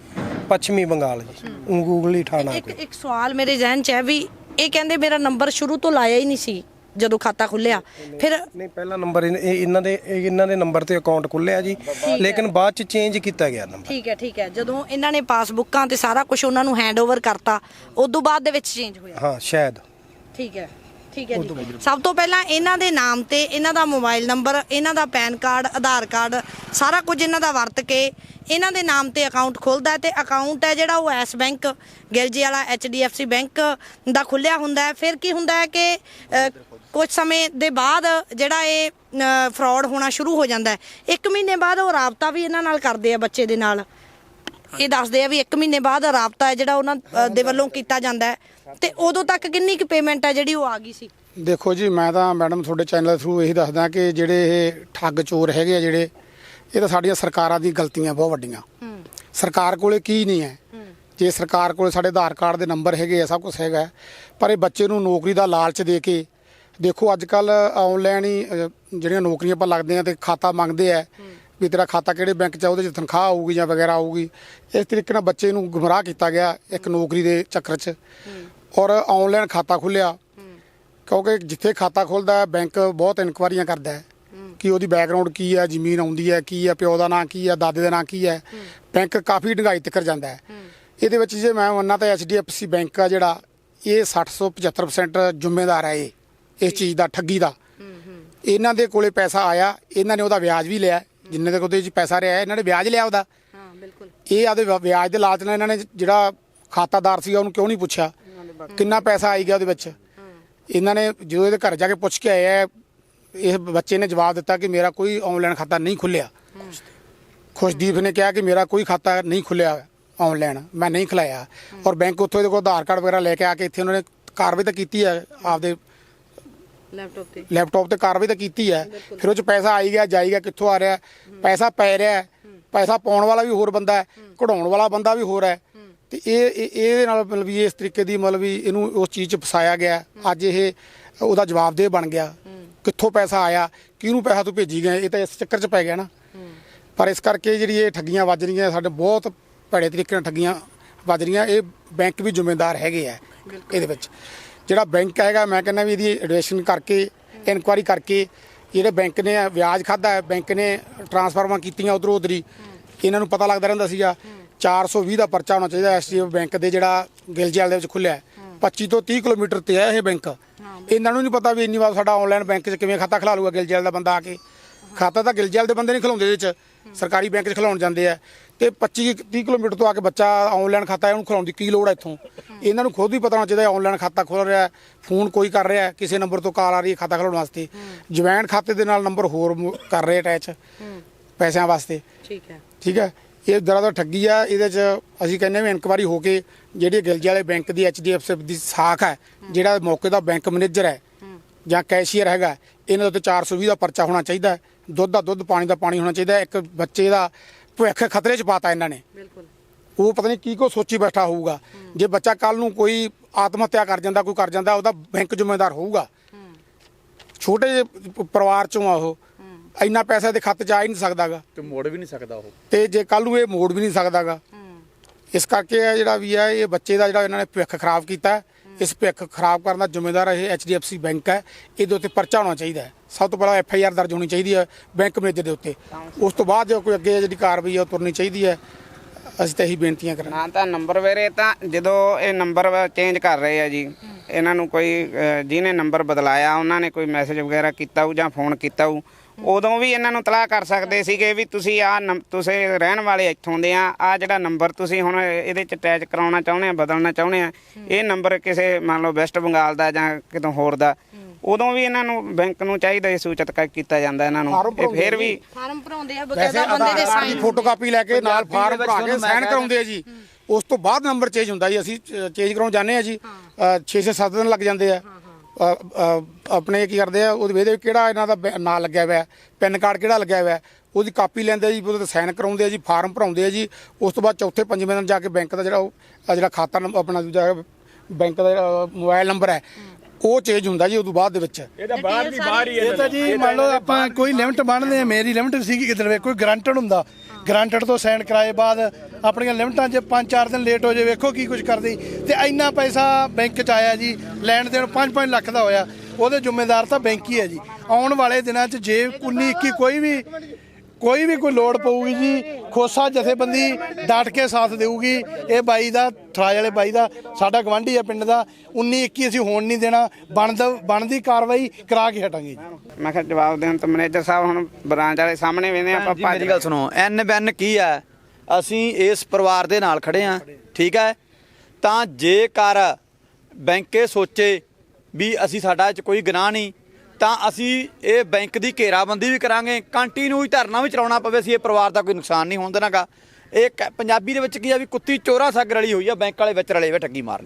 ਪੱਛਮੀ ਬੰਗਾਲ ਜੀ। ਹੁਗਲੀ ਠਾਣਾ
ਇੱਕ ਇੱਕ ਸਵਾਲ ਮੇਰੇ ਜ਼ਿਹਨ 'ਚ ਹੈ ਵੀ ਇਹ ਕਹਿੰਦੇ ਮੇਰਾ ਨੰਬਰ ਸ਼ੁਰੂ ਤੋਂ ਲਾਇਆ ਹੀ ਨਹੀਂ ਸੀ। ਜਦੋਂ ਖਾਤਾ ਖੁੱਲਿਆ ਫਿਰ
ਨਹੀਂ ਪਹਿਲਾ ਨੰਬਰ ਇਹ- ਇਹ ਇਹਨਾਂ ਦੇ ਇਹ ਇਹਨਾਂ ਦੇ ਨੰਬਰ ਤੇ ਅਕਾਊਂਟ ਖੁੱਲਿਆ ਜੀ। ਲੇਕਿਨ ਬਾਅਦ ਚ ਚੇਂਜ ਕੀਤਾ ਗਿਆ ਨੰਬਰ।
ਠੀਕ ਹੈ ਠੀਕ ਹੈ। ਜਦੋਂ ਇਹਨਾਂ ਨੇ ਪਾਸਬੁੱਕਾਂ ਤੇ ਸਾਰਾ ਕੁਝ ਉਹਨਾਂ ਨੂੰ ਹੈਂਡਓਵਰ ਕਰਤਾ ਉਦੋਂ ਬਾਅਦ ਦੇ ਵਿੱਚ ਚੇਂਜ ਹੋਇਆ।
ਹਾਂ ਸ਼ਾਇਦ।
ਠੀਕ ਹੈ ਠੀਕ ਹੈ ਜੀ। ਸਭ ਤੋਂ ਪਹਿਲਾਂ ਇਹਨਾਂ ਦੇ ਨਾਮ ਤੇ ਇਹਨਾਂ ਦਾ ਮੋਬਾਈਲ ਨੰਬਰ ਇਹਨਾਂ ਦਾ ਪੈਨ ਕਾਰਡ ਆਧਾਰ ਕਾਰਡ ਸਾਰਾ ਕੁਝ ਇਹਨਾਂ ਦਾ ਵਰਤ ਕੇ ਇਹਨਾਂ ਦੇ ਨਾਮ ਤੇ ਅਕਾਊਂਟ ਖੁੱਲਦਾ ਹੈ ਤੇ ਅਕਾਊਂਟ ਹੈ ਜਿਹੜਾ ਉਹ ਐਸ ਬੈਂਕ ਗਿਲਜੀ ਵਾਲਾ ਐਚਡੀਐਫਸੀ ਬੈਂਕ ਦਾ ਖੁੱਲਿਆ ਹੁੰਦਾ ਹੈ। ਫਿਰ ਕੀ ਹੁੰਦਾ ਹੈ ਕਿ ਅ, ਕੁਝ ਸਮੇਂ ਦੇ ਬਾਅਦ ਜਿਹੜਾ ਇਹ ਫਰਾਡ ਹੋਣਾ ਸ਼ੁਰੂ ਹੋ ਜਾਂਦਾ ਹੈ। ਇੱਕ ਮਹੀਨੇ ਬਾਅਦ ਉਹ ਰਾਬਤਾ ਵੀ ਇਹਨਾਂ ਨਾਲ ਕਰਦੇ ਆ ਬੱਚੇ ਦੇ ਨਾਲ। ਇਹ ਦੱਸਦੇ ਆ ਵੀ 1 ਮਹੀਨੇ ਬਾਅਦ ਰਾਬਤਾ ਹੈ ਜਿਹੜਾ ਉਹਨਾਂ ਦੇ ਵੱਲੋਂ ਕੀਤਾ ਜਾਂਦਾ ਹੈ। ਤੇ ਉਦੋਂ ਤੱਕ ਕਿੰਨੀ ਕੁ ਪੇਮੈਂਟ ਹੈ ਜਿਹੜੀ ਉਹ ਆ ਗਈ ਸੀ?
ਦੇਖੋ ਜੀ ਮੈਂ ਤਾਂ ਮੈਡਮ ਤੁਹਾਡੇ ਚੈਨਲ ਥਰੂ ਇਹੀ ਦੱਸਦਾ ਕਿ ਜਿਹੜੇ ਇਹ ਠੱਗ ਚੋਰ ਹੈਗੇ ਆ ਜਿਹੜੇ ਇਹ ਤਾਂ ਸਾਡੀਆਂ ਸਰਕਾਰਾਂ ਦੀ ਗਲਤੀਆਂ ਬਹੁਤ ਵੱਡੀਆਂ। ਸਰਕਾਰ ਕੋਲੇ ਕੀ ਨਹੀਂ ਹੈ। ਜੇ ਸਰਕਾਰ ਕੋਲੇ ਸਾਡੇ ਆਧਾਰ ਕਾਰਡ ਦੇ ਨੰਬਰ ਹੈਗੇ ਆ ਸਭ ਕੁਝ ਹੈਗਾ ਪਰ ਇਹ ਬੱਚੇ ਨੂੰ ਨੌਕਰੀ ਦਾ ਲਾਲਚ ਦੇ ਕੇ ਦੇਖੋ ਅੱਜ ਕੱਲ ਆਨਲਾਈਨ ਹੀ ਅ, ਜਿਹੜੀਆਂ ਨੌਕਰੀਆਂ ਪਰ ਲੱਗਦੇ ਆ ਤੇ ਖਾਤਾ ਮੰਗਦੇ ਆ ਵੀ ਤੇਰਾ ਖਾਤਾ ਕਿਹੜੇ ਬੈਂਕ 'ਚ ਆ ਉਹਦੇ 'ਚ ਤਨਖਾਹ ਆਊਗੀ ਜਾਂ ਵਗੈਰਾ ਆਊਗੀ। ਇਸ ਤਰੀਕੇ ਨਾਲ ਬੱਚੇ ਨੂੰ ਗੁੰਮਰਾਹ ਕੀਤਾ ਗਿਆ ਇੱਕ ਨੌਕਰੀ ਦੇ ਚੱਕਰ 'ਚ। ਔਰ ਆਨਲਾਈਨ ਖਾਤਾ ਖੁੱਲਿਆ। ਕਿਉਂਕਿ ਜਿੱਥੇ ਖਾਤਾ ਖੁੱਲਦਾ ਹੈ ਬੈਂਕ ਬਹੁਤ ਇਨਕੁਆਰੀਆਂ ਕਰਦਾ ਹੈ ਕਿ ਉਹਦੀ ਬੈਕਗ੍ਰਾਉਂਡ ਕੀ ਹੈ ਜ਼ਮੀਨ ਆਉਂਦੀ ਹੈ ਕੀ ਹੈ ਪਿਓ ਦਾ ਨਾਂ ਕੀ ਹੈ ਦਾਦੇ ਦਾ ਨਾਂ ਕੀ ਹੈ। ਬੈਂਕ ਕਾਫੀ ਡੂੰਘਾਈ ਤੱਕ ਜਾਂਦਾ ਹੈ। ਇਹਦੇ ਵਿੱਚ ਜੇ ਮੈਂ ਮੰਨਾਂ ਤਾਂ ਐਚਡੀਐਫਸੀ ਬੈਂਕ ਆ ਜਿਹੜਾ ਇਹ 60 ਤੋਂ 75% ਜ਼ਿੰਮੇਦਾਰ ਹੈ ਇਹ। ਇਸ ਚੀਜ਼ ਦਾ ਠੱਗੀ ਦਾ। ਇਹਨਾਂ ਦੇ ਕੋਲੇ ਪੈਸਾ ਆਇਆ ਇਹਨਾਂ ਨੇ ਉਹਦਾ ਵਿਆਜ ਵੀ ਲਿਆ। ਜਿੰਨੇ ਦੇ ਉਹਦੇ ਵਿੱਚ ਪੈਸਾ ਰਿਹਾ ਇਹਨਾਂ ਨੇ ਵਿਆਜ ਲਿਆ ਉਹਦਾ।
ਹਾਂ ਬਿਲਕੁਲ।
ਇਹ ਆਦੇ ਵਿਆਜ ਦੇ ਲਾਲਚ ਨਾਲ ਇਹਨਾਂ ਨੇ ਜਿਹੜਾ ਖਾਤਾਦਾਰ ਸੀਗਾ ਉਹਨੂੰ ਕਿਉਂ ਨਹੀਂ ਪੁੱਛਿਆ? ਕਿੰਨਾ ਪੈਸਾ ਆਈ ਗਿਆ ਉਹਦੇ ਵਿੱਚ? ਇਹਨਾਂ ਨੇ ਜਦੋਂ ਇਹਦੇ ਘਰ ਜਾ ਕੇ ਪੁੱਛ ਕੇ ਆਏ ਆ ਇਹ ਬੱਚੇ ਨੇ ਜਵਾਬ ਦਿੱਤਾ ਕਿ ਮੇਰਾ ਕੋਈ ਆਨਲਾਈਨ ਖਾਤਾ ਨਹੀਂ ਖੁੱਲਿਆ। ਖੁਸ਼ਦੀਪ ਨੇ ਕਿਹਾ ਕਿ ਮੇਰਾ ਕੋਈ ਖਾਤਾ ਨਹੀਂ ਖੁੱਲਿਆ ਆਨਲਾਈਨ ਮੈਂ ਨਹੀਂ ਖੁਲਾਇਆ। ਔਰ ਬੈਂਕ ਉੱਥੋਂ ਇਹਦੇ ਕੋਲ ਆਧਾਰ ਕਾਰਡ ਵਗੈਰਾ ਲੈ ਕੇ ਆ ਕੇ ਇੱਥੇ ਉਹਨਾਂ ਨੇ ਕਾਰਵਾਈ ਤਾਂ ਕੀਤੀ ਹੈ ਆਪਦੇ
ਲੈਪਟਾਪ ਤੇ।
ਲੈਪਟਾਪ ਤੇ ਕਾਰਵਾਈ ਤਾਂ ਕੀਤੀ ਹੈ। ਫਿਰ ਉਹ ਚ ਪੈਸਾ ਆਈ ਗਿਆ ਜਾਈ ਗਿਆ, ਕਿੱਥੋਂ ਆ ਰਿਹਾ? ਪੈਸਾ ਪੈ ਰਿਹਾ ਹੈ। ਪੈਸਾ ਪਾਉਣ ਵਾਲਾ ਵੀ ਹੋਰ ਬੰਦਾ ਹੈ, ਕਢਾਉਣ ਵਾਲਾ ਬੰਦਾ ਵੀ ਹੋਰ ਹੈ। ਤੇ ਇਹ, ਇਹ- ਇਹਦੇ ਨਾਲ ਮਤਲਬ ਵੀ ਇਸ ਤਰੀਕੇ ਦੀ ਮਤਲਬ ਵੀ ਇਹਨੂੰ ਉਸ ਚੀਜ਼ 'ਚ ਫਸਾਇਆ ਗਿਆ। ਅੱਜ ਇਹ ਉਹਦਾ ਜਵਾਬਦੇਹ ਬਣ ਗਿਆ। ਕਿੱਥੋਂ ਪੈਸਾ ਆਇਆ? ਕਿਹਨੂੰ ਪੈਸਾ ਤੂੰ ਭੇਜੀ ਗਿਆ? ਇਹ ਤਾਂ ਇਸ ਚੱਕਰ 'ਚ ਪੈ ਗਿਆ ਨਾ। ਪਰ ਇਸ ਕਰਕੇ ਜਿਹੜੀ ਇਹ ਠੱਗੀਆਂ ਵੱਜ ਰਹੀਆਂ, ਸਾਡੇ ਬਹੁਤ ਭੈੜੇ ਤਰੀਕੇ ਨਾਲ ਠੱਗੀਆਂ ਵੱਜ ਰਹੀਆਂ। ਇਹ ਬੈਂਕ ਵੀ ਜ਼ਿੰਮੇਦਾਰ ਹੈਗੇ ਆ ਇਹਦੇ ਵਿੱਚ। ਜਿਹੜਾ ਬੈਂਕ ਹੈਗਾ, ਮੈਂ ਕਹਿੰਦਾ ਵੀ ਇਹਦੀ ਐਡਰੇਸ਼ਨ ਕਰਕੇ ਇਨਕੁਆਰੀ ਕਰਕੇ ਜਿਹੜੇ ਬੈਂਕ ਨੇ ਵਿਆਜ ਖਾਦਾ ਬੈਂਕ ਨੇ ਟਰਾਂਸਫਰਮਾਂ ਕੀਤੀਆਂ ਉਧਰੋਂ ਉਧਰੀ, ਇਹਨਾਂ ਨੂੰ ਪਤਾ ਲੱਗਦਾ ਰਹਿੰਦਾ ਸੀਗਾ 420 ਦਾ ਪਰਚਾ ਹੋਣਾ ਚਾਹੀਦਾ ਐਸਡੀਐਫ ਬੈਂਕ ਦੇ ਜਿਹੜਾ ਗਿਲਜੈਲ ਦੇ ਵਿੱਚ ਖੁੱਲਿਆ ਹੈ। 25 ਤੋਂ 30 ਕਿਲੋਮੀਟਰ ਤੇ ਹੈ ਇਹ ਬੈਂਕ। ਇਹਨਾਂ ਨੂੰ ਨਹੀਂ ਪਤਾ ਵੀ ਇੰਨੀ ਵਾਰ ਸਾਡਾ ਆਨਲਾਈਨ ਬੈਂਕ 'ਚ ਕਿਵੇਂ ਖਾਤਾ ਖਿਲਾ ਲੂਗਾ ਗਿਲਜੈਲ ਦਾ ਬੰਦਾ ਆ ਕੇ। ਖਾਤਾ ਤਾਂ ਗਿਲਜੈਲ ਦੇ ਬੰਦੇ ਨਹੀਂ ਖਿਲਾਉਂਦੇ ਇਹਦੇ 'ਚ, ਸਰਕਾਰੀ ਬੈਂਕ 'ਚ ਖਿਲਾਉਣ ਜਾਂਦੇ ਆ। ਤੇ 25 30 ਕਿਲੋਮੀਟਰ ਤੋਂ ਆ ਕੇ ਬੱਚਾ ਆਨਲਾਈਨ ਖਾਤਾ ਹੈ ਉਹਨੂੰ ਖਲਾਉਣ ਦੀ ਕੀ ਲੋੜ ਹੈ ਇੱਥੋਂ? ਇਹਨਾਂ ਨੂੰ ਖੁਦ ਹੀ ਪਤਾ ਹੋਣਾ ਚਾਹੀਦਾ ਆਨਲਾਈਨ ਖਾਤਾ ਖੋਲ ਰਿਹਾ ਫੋਨ ਕੋਈ ਕਰ ਰਿਹਾ ਕਿਸੇ ਨੰਬਰ ਤੋਂ ਕਾਲ ਆ ਰਹੀ ਹੈ ਖਾਤਾ ਖਲਾਉਣ ਵਾਸਤੇ। ਜਵੈਨ ਖਾਤੇ ਦੇ ਨਾਲ ਨੰਬਰ ਹੋਰ ਕਰ ਰਹੇ ਅਟੈਚ ਪੈਸਿਆਂ ਵਾਸਤੇ।
ਠੀਕ ਹੈ।
ਠੀਕ ਹੈ? ਇਹ ਦਰਾ ਦਾ ਠੱਗੀ ਆ ਇਹਦੇ ਚ ਅਸੀਂ ਕਹਿੰਦੇ ਵੀ ਇਨਕੁਆਰੀ ਹੋ ਕੇ ਜਿਹੜੀ ਗਿਲਜੀ ਵਾਲੇ ਬੈਂਕ ਦੀ ਐਚਡੀਐਫਸੀ ਦੀ ਸਾਖ ਹੈ ਜਿਹੜਾ ਮੌਕੇ ਦਾ ਬੈਂਕ ਮੈਨੇਜਰ ਹੈ ਜਾਂ ਕੈਸ਼ੀਅਰ ਹੈਗਾ ਇਹਨਾਂ ਦੇ ਉੱਤੇ 420 ਦਾ ਪਰਚਾ ਹੋਣਾ ਚਾਹੀਦਾ। ਦੁੱਧ ਦਾ ਦੁੱਧ ਪਾਣੀ ਦਾ ਪਾਣੀ ਹੋਣਾ ਚਾਹੀਦਾ। ਇੱਕ ਬੱਚੇ ਦਾ ਭਵਿੱਖ ਖਤਰੇ 'ਚ ਪਾਤਾ ਇਹਨਾਂ ਨੇ।
ਬਿਲਕੁਲ।
ਉਹ ਪਤਾ ਨਹੀਂ ਕੀ ਕੋ ਸੋਚੀ ਬੈਠਾ ਹੋਊਗਾ। ਜੇ ਬੱਚਾ ਕੱਲ ਨੂੰ ਕੋਈ ਆਤਮ ਹੱਤਿਆ ਕਰ ਜਾਂਦਾ ਕੋਈ ਕਰ ਜਾਂਦਾ ਉਹਦਾ ਬੈਂਕ ਜ਼ਿੰਮੇਦਾਰ ਹੋਊਗਾ। ਛੋਟੇ ਜਿਹੇ ਪਰਿਵਾਰ ਚੋਂ ਆ ਉਹ। ਇੰਨਾ ਪੈਸਾ ਦੇ ਖਾਤੇ 'ਚ ਆ ਹੀ ਨਹੀਂ ਸਕਦਾਗਾ।
ਤੇ ਮੋੜ ਵੀ ਨਹੀਂ ਸਕਦਾ ਉਹ।
ਤੇ ਜੇ ਕੱਲ ਨੂੰ ਇਹ ਮੋੜ ਵੀ ਨਹੀਂ ਸਕਦਾਗਾ। ਇਸ ਕਰਕੇ ਇਹ ਜਿਹੜਾ ਵੀ ਹੈ ਇਹ ਬੱਚੇ ਦਾ ਜਿਹੜਾ ਇਹਨਾਂ ਨੇ ਭਵਿੱਖ ਖਰਾਬ ਕੀਤਾ। ਹੈ, ਇਸ ਭਵਿੱਖ ਖਰਾਬ ਕਰਨ ਦਾ ਜ਼ਿੰਮੇਵਾਰ ਇਹ ਐਚਡੀਐਫਸੀ ਬੈਂਕ ਹੈ। ਇਹਦੇ ਉੱਤੇ ਪਰਚਾ ਹੋਣਾ ਚਾਹੀਦਾ ਹੈ। ਸਭ ਤੋਂ ਪਹਿਲਾਂ ਐਫਆਈਆਰ ਦਰਜ ਹੋਣੀ ਚਾਹੀਦੀ ਹੈ ਬੈਂਕ ਮੈਨੇਜਰ ਦੇ ਉੱਤੇ। ਉਸ ਤੋਂ ਬਾਅਦ ਜੋ ਕੋਈ ਅੱਗੇ ਜਿਹੜੀ ਕਾਰਵਾਈ ਹੈ ਉਹ ਤੁਰਨੀ ਚਾਹੀਦੀ ਹੈ। ਅਸੀਂ ਤਾਂ ਇਹੀ ਬੇਨਤੀਆਂ ਕਰਾਂਗੇ।
ਨਾ ਤਾਂ ਨੰਬਰ ਵੇਰੇ ਤਾਂ ਜਦੋਂ ਇਹ ਨੰਬਰ ਚੇਂਜ ਕਰ ਰਹੇ ਆ ਜੀ, ਇਹਨਾਂ ਨੂੰ ਕੋਈ ਜਿਹਨੇ ਨੰਬਰ ਬਦਲਾਇਆ, ਉਹਨਾਂ ਨੇ ਕੋਈ ਮੈਸੇਜ ਵਗੈਰਾ ਕੀਤਾ ਹੋਊ ਜਾਂ ਫੋਨ ਕੀਤਾ ਹੋਊ ਉਦੋਂ ਵੀ ਇਹਨਾਂ ਨੂੰ ਤਲਾਹ ਕਰ ਸਕਦੇ ਸੀਗੇ ਵੀ ਤੁਸੀਂ ਆ ਤੁਸੀਂ ਰਹਿਣ ਵਾਲੇ ਇੱਥੋਂ ਦੇ ਆ ਆ ਜਿਹੜਾ ਨੰਬਰ ਤੁਸੀਂ ਹੁਣ ਇਹਦੇ ਚ ਅਟੈਚ ਕਰਾਉਣਾ ਚਾਹੁੰਦੇ ਆ ਬਦਲਣਾ ਚਾਹੁੰਦੇ ਆ ਇਹ ਨੰਬਰ ਕਿਸੇ ਮੰਨ ਲਓ ਵੈਸਟ ਬੰਗਾਲ ਦਾ ਜਾਂ ਕਿਤੋਂ ਹੋਰ ਦਾ ਉਦੋਂ ਵੀ ਇਹਨਾਂ ਨੂੰ ਬੈਂਕ ਨੂੰ ਚਾਹੀਦਾ ਇਹ ਸੂਚਿਤ ਕਰ ਕੀਤਾ ਜਾਂਦਾ ਇਹਨਾਂ ਨੂੰ। ਇਹ ਫਿਰ ਵੀ
ਫਾਰਮ ਭਰਾਉਂਦੇ ਆ ਬਕਾਇਦਾ ਬੰਦੇ ਦੇ ਸਾਈਨ
ਫੋਟੋਕਾਪੀ ਲੈ ਕੇ ਨਾਲ ਫਾਰਮ ਭਰਾ ਕੇ ਸਾਈਨ ਕਰਾਉਂਦੇ ਆ ਜੀ। ਉਸ ਤੋਂ ਬਾਅਦ ਨੰਬਰ ਚੇਂਜ ਹੁੰਦਾ ਜੀ ਅਸੀਂ ਚੇਂਜ ਕਰਾਉਣ ਜਾਂਦੇ ਆ ਜੀ। 6 7 ਦਿਨ ਲੱਗ ਜਾਂਦੇ ਆ। ਆਪਣੇ ਕੀ ਕਰਦੇ ਆ ਉਹਦੇ ਵੇਦੇ ਕਿਹੜਾ ਇਹਨਾਂ ਦਾ ਨਾਂ ਲੱਗਿਆ ਹੋਇਆ ਪੈਨ ਕਾਰਡ ਕਿਹੜਾ ਲੱਗਿਆ ਹੋਇਆ ਕੋਈ ਕਾਪੀ ਲੈਂਦੇ ਆ ਜੀ ਉਹਦੇ ਤੇ ਸਾਈਨ ਕਰਾਉਂਦੇ ਆ ਜੀ ਫਾਰਮ ਭਰਾਉਂਦੇ ਆ ਜੀ ਉਸ ਤੋਂ ਬਾਅਦ ਚੌਥੇ ਪੰਜਵੇਂ ਦਿਨ ਜਾ ਕੇ ਬੈਂਕ ਦਾ ਜਿਹੜਾ ਉਹ ਜਿਹੜਾ ਖਾਤਾ ਨੰਬਰ ਆਪਣਾ ਦੂਜਾ ਬੈਂਕ ਦਾ ਜਿਹੜਾ ਮੋਬਾਈਲ ਨੰਬਰ ਹੈ ਉਹ ਚੇਂਜ ਹੁੰਦਾ ਜੀ ਉਦੋਂ ਬਾਅਦ ਦੇ ਵਿੱਚ।
ਇਹਦਾ ਬਾਹਰ ਦੀ ਬਾਹਰ ਹੀ
ਇਹ ਤਾਂ ਜੀ ਮੰਨ ਲਓ ਆਪਾਂ ਕੋਈ ਲਿਮਟ ਬੰਨਦੇ ਆ ਮੇਰੀ ਲਿਮਟ ਸੀਗੀ ਕਿਤੇ ਕੋਈ ਗਰੰਟਡ ਹੁੰਦਾ। ਗਰੰਟਡ ਤੋਂ ਸਾਈਨ ਕਰਾਏ ਬਾਅਦ ਆਪਣੀਆਂ ਲਿਮਟਾਂ 'ਚ 5-4 ਦਿਨ ਲੇਟ ਹੋ ਜੇ ਵੇਖੋ ਕੀ ਕੁਝ ਕਰਦੀ। ਤੇ ਇੰਨਾ ਪੈਸਾ ਬੈਂਕ 'ਚ ਆਇਆ ਜੀ, ਲੈਣ ਦੇਣ 5-5 ਲੱਖ ਦਾ ਹੋਇਆ। ਉਹਦੇ ਜ਼ਿੰਮੇਦਾਰ ਤਾਂ ਬੈਂਕ ਹੀ ਹੈ ਜੀ। ਆਉਣ ਵਾਲੇ ਦਿਨਾਂ 'ਚ ਜੇ 19 21 ਕੋਈ ਵੀ ਕੋਈ ਵੀ ਕੋਈ ਲੋੜ ਪਊਗੀ ਜੀ ਖੋਸਾ ਜਥੇਬੰਦੀ ਡਟ ਕੇ ਸਾਥ ਦੇਊਗੀ। ਇਹ ਬਾਈ ਦਾ ਥਰਾਜ ਵਾਲੇ ਬਾਈ ਦਾ ਸਾਡਾ ਗਵਾਂਢੀ ਆ ਪਿੰਡ ਦਾ। 19 21 ਅਸੀਂ ਹੋਣ ਨਹੀਂ ਦੇਣਾ। ਬਣਦ ਬਣਦੀ ਕਾਰਵਾਈ ਕਰਾ ਕੇ ਹਟਾਂਗੇ
ਮੈਂ ਕਿਹਾ ਜਵਾਬ ਦੇਣ ਤੋਂ ਮੈਨੇਜਰ ਸਾਹਿਬ ਹੁਣ ਬ੍ਰਾਂਚ ਵਾਲੇ ਸਾਹਮਣੇ ਵੇਨੇ ਆਪਾਂ
ਮੇਰੀ ਗੱਲ ਸੁਣੋ ਐਨ ਬੈਨ ਕੀ ਹੈ ਅਸੀਂ ਇਸ ਪਰਿਵਾਰ ਦੇ ਨਾਲ ਖੜੇ ਆ ਠੀਕ ਹੈ ਤਾਂ ਜੇਕਰ ਬੈਂਕੇ ਸੋਚੇ ਵੀ ਅਸੀਂ ਸਾਡਾ 'ਚ ਕੋਈ ਗੁਨਾਹ ਨਹੀਂ ਤਾਂ ਅਸੀਂ ਇਹ ਬੈਂਕ ਦੀ ਘੇਰਾਬੰਦੀ ਵੀ ਕਰਾਂਗੇ। ਕੰਟੀਨਿਊ ਹੀ ਧਰਨਾ ਵੀ ਚਲਾਉਣਾ ਪਵੇ, ਅਸੀਂ ਇਹ ਪਰਿਵਾਰ ਦਾ ਕੋਈ ਨੁਕਸਾਨ ਨਹੀਂ ਹੋਣ ਦੇਣਾਗਾ। ਇਹ ਕ- ਪੰਜਾਬੀ ਦੇ ਵਿੱਚ ਕੀ ਆ ਵੀ ਕੁੱਤੀ ਚੋਰਾ ਸੱਗ ਰਲੀ ਹੋਈ ਆ, ਬੈਂਕ ਵਾਲੇ ਵਿੱਚ ਰਲੇ ਵੇ ਠੱਗੀ ਮਾਰਨ।